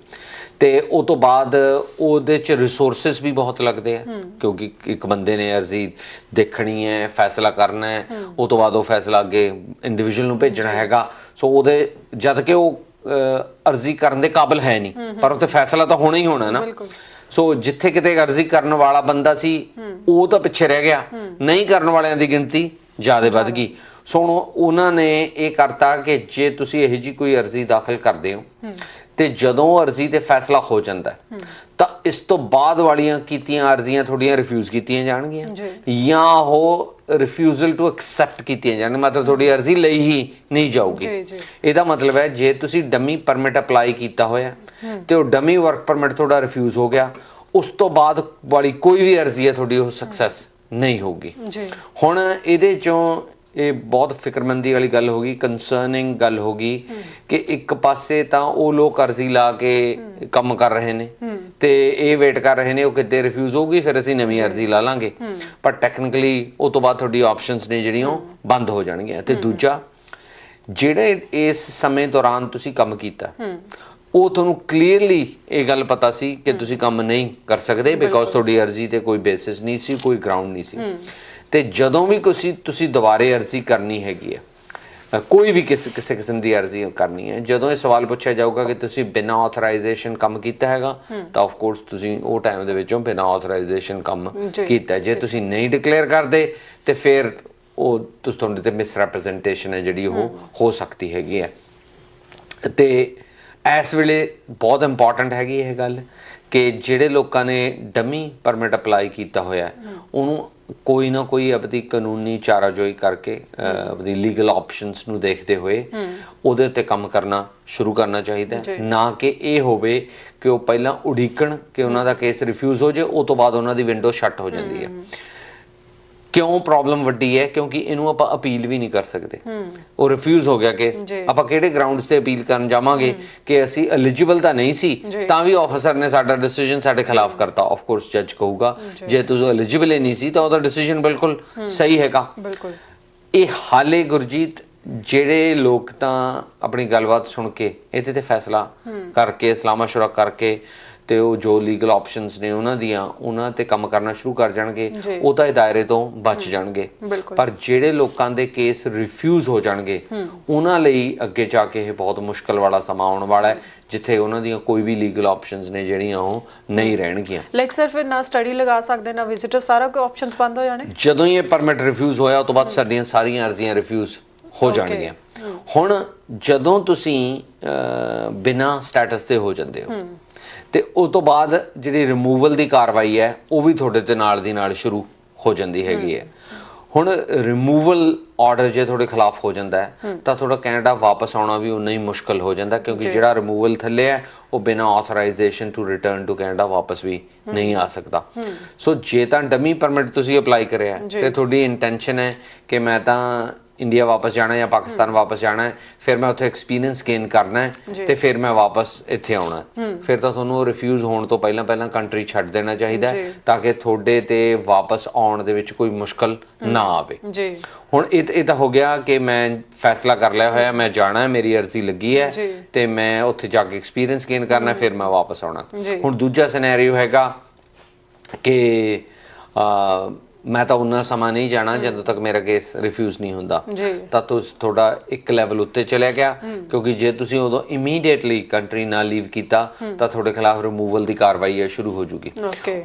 ਤੇ ਉਹ ਤੋਂ ਬਾਅਦ ਉਹਦੇ ਚ ਰਿਸੋਰਸਸ ਵੀ ਬਹੁਤ ਲੱਗਦੇ ਆ ਕਿਉਂਕਿ ਇੱਕ ਬੰਦੇ ਨੇ ਅਰਜ਼ੀ ਦੇਖਣੀ ਹੈ ਫੈਸਲਾ ਕਰਨਾ ਹੈ ਉਹ ਤੋਂ ਬਾਅਦ ਉਹ ਫੈਸਲਾ ਅੱਗੇ ਇੰਡੀਵਿਜੂਅਲ ਨੂੰ ਭੇਜਣਾ ਹੈਗਾ। ਸੋ ਉਹਦੇ ਜਦ ਕਿ ਉਹ ਅਰਜ਼ੀ ਕਰਨ ਦੇ ਕਾਬਿਲ ਹੈ ਨਹੀਂ ਪਰ ਉੱਥੇ ਫੈਸਲਾ ਤਾਂ ਹੋਣਾ ਹੀ ਹੋਣਾ ਨਾ। ਸੋ ਜਿੱਥੇ ਕਿਤੇ ਅਰਜ਼ੀ ਕਰਨ ਵਾਲਾ ਬੰਦਾ ਸੀ ਉਹ ਤਾਂ ਪਿੱਛੇ ਰਹਿ ਗਿਆ। ਨਹੀਂ ਕਰਨ ਵਾਲਿਆਂ ਦੀ ਗਿਣਤੀ ਜ਼ਿਆਦਾ ਵੱਧ ਗਈ। ਸੋ ਉਹਨਾਂ ਨੇ ਇਹ ਕਰਤਾ ਕਿ ਜੇ ਤੁਸੀਂ ਇਹੋ ਜੀ ਕੋਈ ਅਰਜ਼ੀ ਦਾਖਲ ਕਰਦੇ ਹੋ। ਤੇ ਜਦੋਂ ਅਰਜ਼ੀ ਤੇ ਫੈਸਲਾ ਹੋ ਜਾਂਦਾ ਹੈ, ਤਾਂ ਇਸ ਤੋਂ ਬਾਅਦ ਵਾਲੀਆਂ ਕੀਤੀਆਂ ਅਰਜ਼ੀਆਂ ਤੁਹਾਡੀਆਂ ਰਿਫਿਊਜ਼ ਕੀਤੀਆਂ ਜਾਣਗੀਆਂ। ਜਾਂ। ਉਹ ਰਿਫਿਊਜ਼ਲ ਟੂ ਐਕਸੈਪਟ ਕੀਤੀਆਂ ਜਾਣਗੀਆਂ ਮਤਲਬ ਤੁਹਾਡੀ ਅਰਜ਼ੀ ਲਈ ਹੀ ਨਹੀਂ ਜਾਊਗੀ। ਇਹਦਾ ਮਤਲਬ ਹੈ ਜੇ ਤੁਸੀਂ ਡਮੀ ਪਰਮਿਟ ਅਪਲਾਈ ਕੀਤਾ ਹੋਇਆ ਤੇ ਉਹ ਡਮੀ ਵਰਕ ਪਰਮਿਟ ਤੁਹਾਡਾ ਰਿਫਿਊਜ਼ ਹੋ ਗਿਆ ਉਸ ਤੋਂ ਬਾਅਦ ਵਾਲੀ ਕੋਈ ਵੀ ਅਰਜ਼ੀ ਹੈ ਤੁਹਾਡੀ ਉਹ ਸਕਸੈਸ ਨਹੀਂ ਹੋਊਗੀ। ਜੀ। ਹੁਣ ਇਹਦੇ ਚੋਂ ਇਹ ਬਹੁਤ ਫਿਕਰਮੰਦੀ ਵਾਲੀ ਗੱਲ ਹੋ ਗਈ ਕੰਸਰਨਿੰਗ ਗੱਲ ਹੋ ਗਈ ਕਿ ਇੱਕ ਪਾਸੇ ਤਾਂ ਉਹ ਲੋਕ ਅਰਜ਼ੀ ਲਾ ਕੇ ਕੰਮ ਕਰ ਰਹੇ ਨੇ ਤੇ ਇਹ ਵੇਟ ਕਰ ਰਹੇ ਨੇ ਉਹ ਕਿਤੇ ਰਿਫਿਊਜ਼ ਹੋਊਗੀ ਫਿਰ ਅਸੀਂ ਨਵੀਂ ਅਰਜ਼ੀ ਲਾ ਲਾਂਗੇ। ਪਰ ਟੈਕਨੀਕਲੀ ਉਹ ਤੋਂ ਬਾਅਦ ਤੁਹਾਡੀ ਆਪਸ਼ਨਸ ਨੇ ਜਿਹੜੀਆਂ ਬੰਦ ਹੋ ਜਾਣਗੀਆਂ। ਤੇ ਦੂਜਾ ਜਿਹੜੇ ਇਸ ਸਮੇਂ ਦੌਰਾਨ ਤੁਸੀਂ ਕੰਮ ਕੀਤਾ ਉਹ ਤੁਹਾਨੂੰ ਕਲੀਅਰਲੀ ਇਹ ਗੱਲ ਪਤਾ ਸੀ ਕਿ ਤੁਸੀਂ ਕੰਮ ਨਹੀਂ ਕਰ ਸਕਦੇ ਬਿਕੋਜ਼ ਤੁਹਾਡੀ ਅਰਜ਼ੀ ਤੇ ਕੋਈ ਬੇਸਿਸ ਨਹੀਂ ਸੀ ਕੋਈ ਗਰਾਊਂਡ ਨਹੀਂ ਸੀ। ਤੇ ਜਦੋਂ ਵੀ ਤੁਸੀਂ ਤੁਸੀਂ ਦੁਬਾਰੇ ਅਰਜ਼ੀ ਕਰਨੀ ਹੈਗੀ ਹੈ ਕੋਈ ਵੀ ਕਿਸੇ ਕਿਸੇ ਕਿਸਮ ਦੀ ਅਰਜ਼ੀ ਕਰਨੀ ਹੈ ਜਦੋਂ ਇਹ ਸਵਾਲ ਪੁੱਛਿਆ ਜਾਊਗਾ ਕਿ ਤੁਸੀਂ ਬਿਨਾਂ ਆਥੋਰਾਈਜ਼ੇਸ਼ਨ ਕੰਮ ਕੀਤਾ ਹੈਗਾ ਤਾਂ ਆਫ ਕੋਰਸ ਤੁਸੀਂ ਉਹ ਟਾਈਮ ਦੇ ਵਿੱਚੋਂ ਬਿਨਾਂ ਆਥੋਰਾਈਜ਼ੇਸ਼ਨ ਕੰਮ। ਕੀਤਾ ਜੇ ਤੁਸੀਂ ਨਹੀਂ ਡਿਕਲੇਅਰ ਕਰਦੇ ਤੇ ਫਿਰ ਉਹ ਤੁਸੀਂ ਤੁਹਾਡੇ ਤੇ ਮਿਸਰੈਪਰੈਜ਼ੈਂਟੇਸ਼ਨ ਹੈ ਜਿਹੜੀ ਉਹ ਹੋ। ਸਕਦੀ ਹੈਗੀ ਹੈ। ਤੇ ਇਸ ਵੇਲੇ ਬਹੁਤ ਇੰਪੋਰਟੈਂਟ ਹੈਗੀ ਇਹ ਗੱਲ ਕਿ ਜਿਹੜੇ ਲੋਕਾਂ ਨੇ ਡਮੀ ਪਰਮਿਟ ਅਪਲਾਈ ਕੀਤਾ ਹੋਇਆ ਉਹਨੂੰ ਕੋਈ ਨਾ ਕੋਈ ਆਪਣੀ ਕਾਨੂੰਨੀ ਚਾਰਾਜੋਈ ਕਰਕੇ ਆਪਣੀ ਲੀਗਲ ਆਪਸ਼ਨਸ ਨੂੰ ਦੇਖਦੇ ਹੋਏ ਉਹਦੇ ਉੱਤੇ ਕੰਮ ਕਰਨਾ ਸ਼ੁਰੂ ਕਰਨਾ ਚਾਹੀਦਾ ਨਾ ਕਿ ਇਹ ਹੋਵੇ ਕਿ ਉਹ ਪਹਿਲਾਂ ਉਡੀਕਣ ਕਿ ਉਹਨਾਂ ਦਾ ਕੇਸ ਰਿਫਿਊਜ਼ ਹੋ ਜਾਏ ਉਹ ਤੋਂ ਬਾਅਦ ਉਹਨਾਂ ਦੀ ਵਿੰਡੋ ਸ਼ਟ ਹੋ ਜਾਂਦੀ ਹੈ। ਕਿਉਂ ਪ੍ਰੋਬਲਮ ਵੱਡੀ ਹੈ? ਕਿਉਂਕਿ ਇਹਨੂੰ ਆਪਾਂ ਅਪੀਲ ਵੀ ਨਹੀਂ ਕਰ ਸਕਦੇ। ਉਹ ਰਿਫਿਊਜ਼ ਹੋ ਗਿਆ ਕੇਸ। ਆਪਾਂ ਕਿਹੜੇ ਗਰਾਊਂਡਸ ਤੇ ਅਪੀਲ ਕਰਨ ਜਾਵਾਂਗੇ ਕਿ ਅਸੀਂ ਐਲੀਜੀਬਲ ਤਾਂ ਨਹੀਂ ਸੀ। ਤਾਂ ਵੀ ਆਫੀਸਰ ਨੇ ਸਾਡਾ ਡਿਸੀਜਨ ਸਾਡੇ ਖਿਲਾਫ ਕਰਤਾ। ਆਫ ਕੋਰਸ ਜੱਜ ਕਹੂਗਾ ਜੇ। ਤੁਸੀਂ ਐਲੀਜੀਬਲ ਹੀ ਨਹੀਂ ਸੀ ਤਾਂ ਉਹਦਾ ਡਿਸੀਜਨ ਬਿਲਕੁਲ ਸਹੀ ਹੈਗਾ। ਬਿਲਕੁਲ। ਇਹ ਹਾਲੇ ਗੁਰਜੀਤ ਜਿਹੜੇ ਲੋਕ ਤਾਂ ਆਪਣੀ ਗੱਲਬਾਤ ਸੁਣ ਕੇ ਇਹਦੇ ਤੇ ਫੈਸਲਾ ਕਰਕੇ ਇਸਲਾਮਾ ਸ਼ੁਰਾ ਕਰਕੇ ਤੇ ਉਹ ਜੋ ਲੀਗਲ ਆਪਸ਼ਨਸ ਨੇ ਉਹਨਾਂ ਦੀਆਂ ਉਹਨਾਂ ਤੇ ਕੰਮ ਕਰਨਾ ਸ਼ੁਰੂ ਕਰ ਜਾਣਗੇ। ਉਹ ਤਾਂ ਇਹ ਦਾਇਰੇ ਤੋਂ ਬਚ ਜਾਣਗੇ। ਪਰ ਜਿਹੜੇ ਲੋਕਾਂ ਦੇ ਕੇਸ ਰਿਫਿਊਜ਼ ਹੋ ਜਾਣਗੇ ਉਹਨਾਂ ਲਈ ਅੱਗੇ ਜਾ ਕੇ ਇਹ ਬਹੁਤ ਮੁਸ਼ਕਲ ਵਾਲਾ ਸਮਾਂ ਆਉਣ ਵਾਲਾ ਹੈ ਜਿੱਥੇ ਉਹਨਾਂ ਦੀਆਂ ਕੋਈ ਵੀ ਲੀਗਲ ਆਪਸ਼ਨਸ ਨੇ ਜਿਹੜੀਆਂ ਉਹ ਨਹੀਂ ਰਹਿਣਗੀਆਂ। ਲਾਈਕ ਸਰ ਫਿਰ ਨਾ ਸਟੱਡੀ ਲਗਾ ਸਕਦੇ ਨਾ ਵਿਜ਼ਿਟਰ ਸਾਰਾ ਕੋਈ ਆਪਸ਼ਨਸ ਬੰਦ ਹੋ ਜਾਣੇ? ਜਦੋਂ ਹੀ ਇਹ ਪਰਮਿਟ ਰਿਫਿਊਜ਼ ਹੋਇਆ ਉਸ ਤੋਂ ਬਾਅਦ ਸਾਡੀਆਂ ਸਾਰੀਆਂ ਅਰਜ਼ੀਆਂ ਰਿਫਿਊਜ਼ ਹੋ ਜਾਣਗੀਆਂ। ਹੁਣ ਜਦੋਂ ਤੁਸੀਂ ਬਿਨਾਂ ਸਟੇਟਸ ਤੇ ਹੋ ਜਾਂਦੇ ਹੋ। ਤੇ ਉਸ ਤੋਂ ਬਾਅਦ ਜਿਹੜੀ ਰਿਮੂਵਲ ਦੀ ਕਾਰਵਾਈ ਹੈ ਉਹ ਵੀ ਤੁਹਾਡੇ ਤੇ ਨਾਲ ਦੀ ਨਾਲ ਸ਼ੁਰੂ ਹੋ ਜਾਂਦੀ ਹੈਗੀ ਹੈ। ਹੁਣ ਰਿਮੂਵਲ ਆਰਡਰ ਜੇ ਤੁਹਾਡੇ ਖਿਲਾਫ ਹੋ ਜਾਂਦਾ ਹੈ ਤਾਂ ਤੁਹਾਡਾ ਕੈਨੇਡਾ ਵਾਪਸ ਆਉਣਾ ਵੀ ਉਨਾ ਹੀ ਮੁਸ਼ਕਲ ਹੋ ਜਾਂਦਾ ਕਿਉਂਕਿ ਜਿਹੜਾ ਰਿਮੂਵਲ ਥੱਲੇ ਹੈ ਉਹ ਬਿਨਾਂ authorization to return to Canada ਵਾਪਸ ਵੀ ਨਹੀਂ ਆ ਸਕਦਾ। ਸੋ ਜੇ ਤਾਂ ਡਮੀ ਪਰਮਿਟ ਤੁਸੀਂ ਅਪਲਾਈ ਕਰਿਆ ਤੇ ਤੁਹਾਡੀ ਇੰਟੈਂਸ਼ਨ ਹੈ ਕਿ ਮੈਂ ਤਾਂ ਇੰਡੀਆ ਵਾਪਸ ਜਾਣਾ ਜਾਂ ਪਾਕਿਸਤਾਨ ਵਾਪਸ ਜਾਣਾ ਹੈ ਫਿਰ ਮੈਂ ਉੱਥੇ ਐਕਸਪੀਰੀਅੰਸ ਗੇਨ ਕਰਨਾ ਹੈ ਤੇ ਫਿਰ ਮੈਂ ਵਾਪਸ ਇੱਥੇ ਆਉਣਾ ਫਿਰ ਤਾਂ ਤੁਹਾਨੂੰ ਰਿਫਿਊਜ਼ ਹੋਣ ਤੋਂ ਪਹਿਲਾਂ ਪਹਿਲਾਂ ਕੰਟਰੀ ਛੱਡ ਦੇਣਾ ਚਾਹੀਦਾ ਹੈ ਤਾਂ ਕਿ ਤੁਹਾਡੇ ਤੇ ਵਾਪਸ ਆਉਣ ਦੇ ਵਿੱਚ ਕੋਈ ਮੁਸ਼ਕਲ ਨਾ ਆਵੇ। ਜੀ। ਹੁਣ ਇਹ ਇਹ ਤਾਂ ਹੋ ਗਿਆ ਕਿ ਮੈਂ ਫੈਸਲਾ ਕਰ ਲਿਆ ਹੋਇਆ ਮੈਂ ਜਾਣਾ ਹੈ ਮੇਰੀ ਅਰਜ਼ੀ ਲੱਗੀ ਹੈ। ਤੇ ਮੈਂ ਉੱਥੇ ਜਾ ਕੇ ਐਕਸਪੀਰੀਅੰਸ ਗੇਨ ਕਰਨਾ ਫਿਰ ਮੈਂ ਵਾਪਸ ਆਉਣਾ। ਹੁਣ ਦੂਜਾ ਸਿਨੈਰੀਓ ਹੈਗਾ ਕਿ ਮੈਂ ਤਾਂ ਉਨਾ ਸਮਾਂ ਨਹੀਂ ਜਾਣਾ ਜਦੋਂ ਤੱਕ ਮੇਰਾ ਕੇਸ ਰਿਫਿਊਜ਼ ਨਹੀਂ ਹੁੰਦਾ। ਜੀ। ਤਾਂ ਤੁਸੀਂ ਤੁਹਾਡਾ ਇੱਕ ਲੈਵਲ ਉੱਤੇ ਚਲਿਆ ਗਿਆ ਕਿਉਂਕਿ ਜੇ ਤੁਸੀਂ ਉਦੋਂ ਇਮੀਡੀਏਟਲੀ ਕੰਟਰੀ ਨਾਲ ਲੀਵ ਕੀਤਾ ਤਾਂ ਤੁਹਾਡੇ ਖਿਲਾਫ ਰਿਮੂਵਲ ਦੀ ਕਾਰਵਾਈ ਹੈ ਸ਼ੁਰੂ ਹੋ ਜੂਗੀ।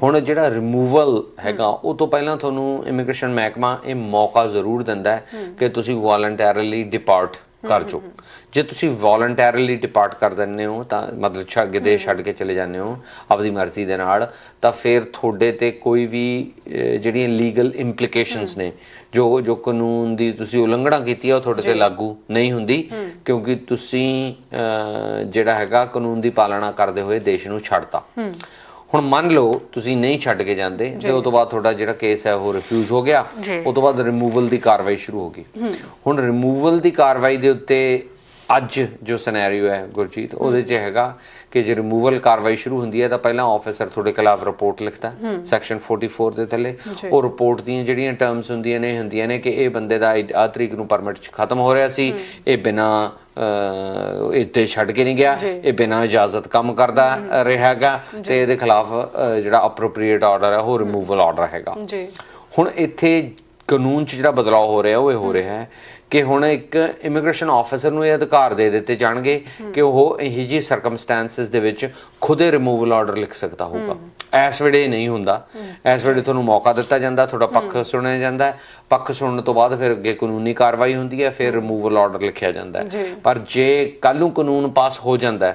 ਹੁਣ ਜਿਹੜਾ ਰਿਮੂਵਲ ਹੈਗਾ ਉਹ ਤੋਂ ਪਹਿਲਾਂ ਤੁਹਾਨੂੰ ਇਮੀਗ੍ਰੇਸ਼ਨ ਮਹਿਕਮਾ ਇਹ ਮੌਕਾ ਜ਼ਰੂਰ ਦਿੰਦਾ ਹੈ ਕਿ ਤੁਸੀਂ ਵੋਲੰਟੈਰੀਲੀ ਡਿਪਾਰਟ ਕਰ ਜਾਓ ਜੇ ਤੁਸੀਂ ਵੋਲੰਟੈਰੀਲੀ ਡਿਪਾਰਟ ਕਰ ਦਿੰਦੇ ਹੋ ਤਾਂ ਮਤਲਬ ਛੱਡ ਕੇ ਦੇਸ਼ ਛੱਡ ਕੇ ਚਲੇ ਜਾਂਦੇ ਹੋ ਆਪਣੀ ਮਰਜ਼ੀ ਦੇ ਨਾਲ ਤਾਂ ਫਿਰ ਤੁਹਾਡੇ ਤੇ ਕੋਈ ਵੀ ਜਿਹੜੀਆਂ ਲੀਗਲ ਇੰਪਲੀਕੇਸ਼ਨਸ ਨੇ ਜੋ ਜੋ ਕਾਨੂੰਨ ਦੀ ਤੁਸੀਂ ਉਲੰਘਣਾ ਕੀਤੀ ਹੈ ਉਹ ਤੁਹਾਡੇ ਤੇ ਲਾਗੂ ਨਹੀਂ ਹੁੰਦੀ ਕਿਉਂਕਿ ਤੁਸੀਂ ਜਿਹੜਾ ਹੈਗਾ ਕਾਨੂੰਨ ਦੀ ਪਾਲਣਾ ਕਰਦੇ ਹੋਏ ਦੇਸ਼ ਨੂੰ ਛੱਡਤਾ। ਹੁਣ ਮੰਨ ਲਓ ਤੁਸੀਂ ਨਹੀਂ ਛੱਡ ਕੇ ਜਾਂਦੇ ਤੇ ਉਸ ਤੋਂ ਬਾਅਦ ਤੁਹਾਡਾ ਜਿਹੜਾ ਕੇਸ ਹੈ ਉਹ ਰਿਫਿਊਜ਼ ਹੋ ਗਿਆ ਉਸ ਤੋਂ ਬਾਅਦ ਰਿਮੂਵਲ ਦੀ ਕਾਰਵਾਈ ਸ਼ੁਰੂ ਹੋ ਗਈ। ਹੁਣ ਰਿਮੂਵਲ ਦੀ ਕਾਰਵਾਈ ਦੇ ਉੱਤੇ ਅੱਜ ਜੋ ਸਿਨੈਰੀਓ ਹੈ ਗੁਰਜੀਤ ਉਹਦੇ 'ਚ ਹੈਗਾ ਕਿ ਜੇ ਰਿਮੂਵਲ ਕਾਰਵਾਈ ਸ਼ੁਰੂ ਹੁੰਦੀ ਹੈ ਤਾਂ ਪਹਿਲਾਂ ਆਫੀਸਰ ਤੁਹਾਡੇ ਖਿਲਾਫ ਰਿਪੋਰਟ ਲਿਖਦਾ ਸੈਕਸ਼ਨ 44 ਦੇ ਥੱਲੇ। ਉਹ ਰਿਪੋਰਟ ਦੀਆਂ ਜਿਹੜੀਆਂ ਟਰਮਸ ਹੁੰਦੀਆਂ ਨੇ ਹੁੰਦੀਆਂ ਨੇ ਕਿ ਇਹ ਬੰਦੇ ਦਾ ਆ ਤਰੀਕ ਨੂੰ ਪਰਮਿਟ ਖਤਮ ਹੋ ਰਿਹਾ ਸੀ। ਇਹ ਬਿਨਾ ਇੱਥੇ ਛੱਡ ਕੇ ਨਹੀਂ ਗਿਆ। ਇਹ ਬਿਨਾ ਇਜਾਜ਼ਤ ਕੰਮ ਕਰਦਾ ਰਿਹਾਗਾ ਤੇ ਇਹਦੇ ਖਿਲਾਫ ਜਿਹੜਾ ਅਪਰੋਪਰੀਏਟ ਆਰਡਰ ਹੈ ਉਹ ਰਿਮੂਵਲ ਆਰਡਰ ਹੈਗਾ। ਜੀ। ਹੁਣ ਇੱਥੇ ਕਾਨੂੰਨ 'ਚ ਜਿਹੜਾ ਬਦਲਾਅ ਹੋ ਰਿਹਾ ਉਹ ਇਹ ਹੋ। ਰਿਹਾ ਹੈ ਕਿ ਹੁਣ ਇੱਕ ਇਮੀਗ੍ਰੇਸ਼ਨ ਆਫੀਸਰ ਨੂੰ ਇਹ ਅਧਿਕਾਰ ਦੇ ਦਿੱਤੇ ਜਾਣਗੇ ਕਿ ਉਹ ਇਹੋ ਜਿਹੀ ਸਰਕਮਸਟੈਂਸਸ ਦੇ ਵਿੱਚ ਖੁਦੇ ਰਿਮੂਵਲ ਆਰਡਰ ਲਿਖ ਸਕਦਾ ਹੋਊਗਾ। ਇਸ ਵੇਲੇ ਨਹੀਂ ਹੁੰਦਾ। ਇਸ ਵੇਲੇ ਤੁਹਾਨੂੰ ਮੌਕਾ ਦਿੱਤਾ ਜਾਂਦਾ ਤੁਹਾਡਾ ਪੱਖ ਸੁਣਿਆ ਜਾਂਦਾ ਪੱਖ ਸੁਣਨ ਤੋਂ ਬਾਅਦ ਫਿਰ ਅੱਗੇ ਕਾਨੂੰਨੀ ਕਾਰਵਾਈ ਹੁੰਦੀ ਹੈ ਫਿਰ ਰਿਮੂਵਲ ਆਰਡਰ ਲਿਖਿਆ ਜਾਂਦਾ ਜੀ। ਪਰ ਜੇ ਕੱਲ ਨੂੰ ਕਾਨੂੰਨ ਪਾਸ ਹੋ ਜਾਂਦਾ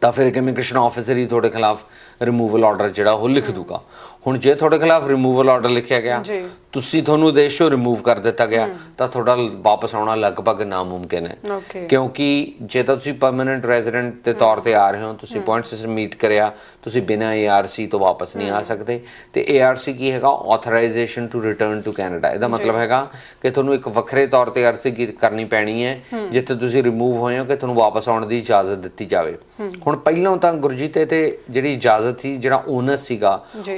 ਤਾਂ ਫਿਰ ਇਮੀਗ੍ਰੇਸ਼ਨ ਆਫੀਸਰ ਹੀ ਤੁਹਾਡੇ ਖਿਲਾਫ ਰਿਮੂਵਲ ਆਰਡਰ ਜਿਹੜਾ ਉਹ ਲਿਖ ਦੂਗਾ। ਹੁਣ ਜੇ ਤੁਹਾਡੇ ਖਿਲਾਫ ਰਿਮੂਵਲ ਆਰਡਰ ਲਿਖਿਆ ਗਿਆ। ਤੁਸੀਂ ਤੁਹਾਨੂੰ ਦੇਸ਼ ਚੋਂ ਰਿਮੂਵ ਕਰ ਦਿੱਤਾ ਗਿਆ ਤਾਂ ਤੁਹਾਡਾ ਵਾਪਸ ਆਉਣਾ ਲਗਭਗ ਨਾਮੁਮਕਿਨ ਹੈ। ਕਿਉਂਕਿ ਜੇ ਤਾਂ ਤੁਸੀਂ ਪਰਮਨੈਂਟ ਰੈਜ਼ੀਡੈਂਟ ਦੇ ਤੌਰ ਤੇ ਆ ਰਹੇ ਹੋ ਤੁਸੀਂ ਪੁਆਇੰਟ ਸਿਸਟਮ ਮੀਟ ਕਰਿਆ ਤੁਸੀਂ ਬਿਨਾਂ ARC ਤੋਂ ਵਾਪਸ ਨਹੀਂ ਆ ਸਕਦੇ। ਤੇ ARC ਕੀ ਹੈਗਾ? Authorization to return to Canada ਇਹਦਾ ਮਤਲਬ ਹੈਗਾ ਕਿ ਤੁਹਾਨੂੰ ਇੱਕ ਵੱਖਰੇ ਤੌਰ ਤੇ ਅਰਜ਼ੀ ਕਰਨੀ ਪੈਣੀ ਹੈ ਜਿੱਥੇ ਤੁਸੀਂ ਰਿਮੂਵ ਹੋਏ ਹੋ ਕਿ ਤੁਹਾਨੂੰ ਵਾਪਸ ਆਉਣ ਦੀ ਇਜਾਜ਼ਤ ਦਿੱਤੀ ਜਾਵੇ। ਹੁਣ ਪਹਿਲਾਂ ਤਾਂ ਗੁਰਜੀਤ ਤੇ ਜਿਹੜੀ ਇਜਾਜ਼ਤ ਸੀ ਜਿਹੜਾ ਓਨਸ ਸੀਗਾ।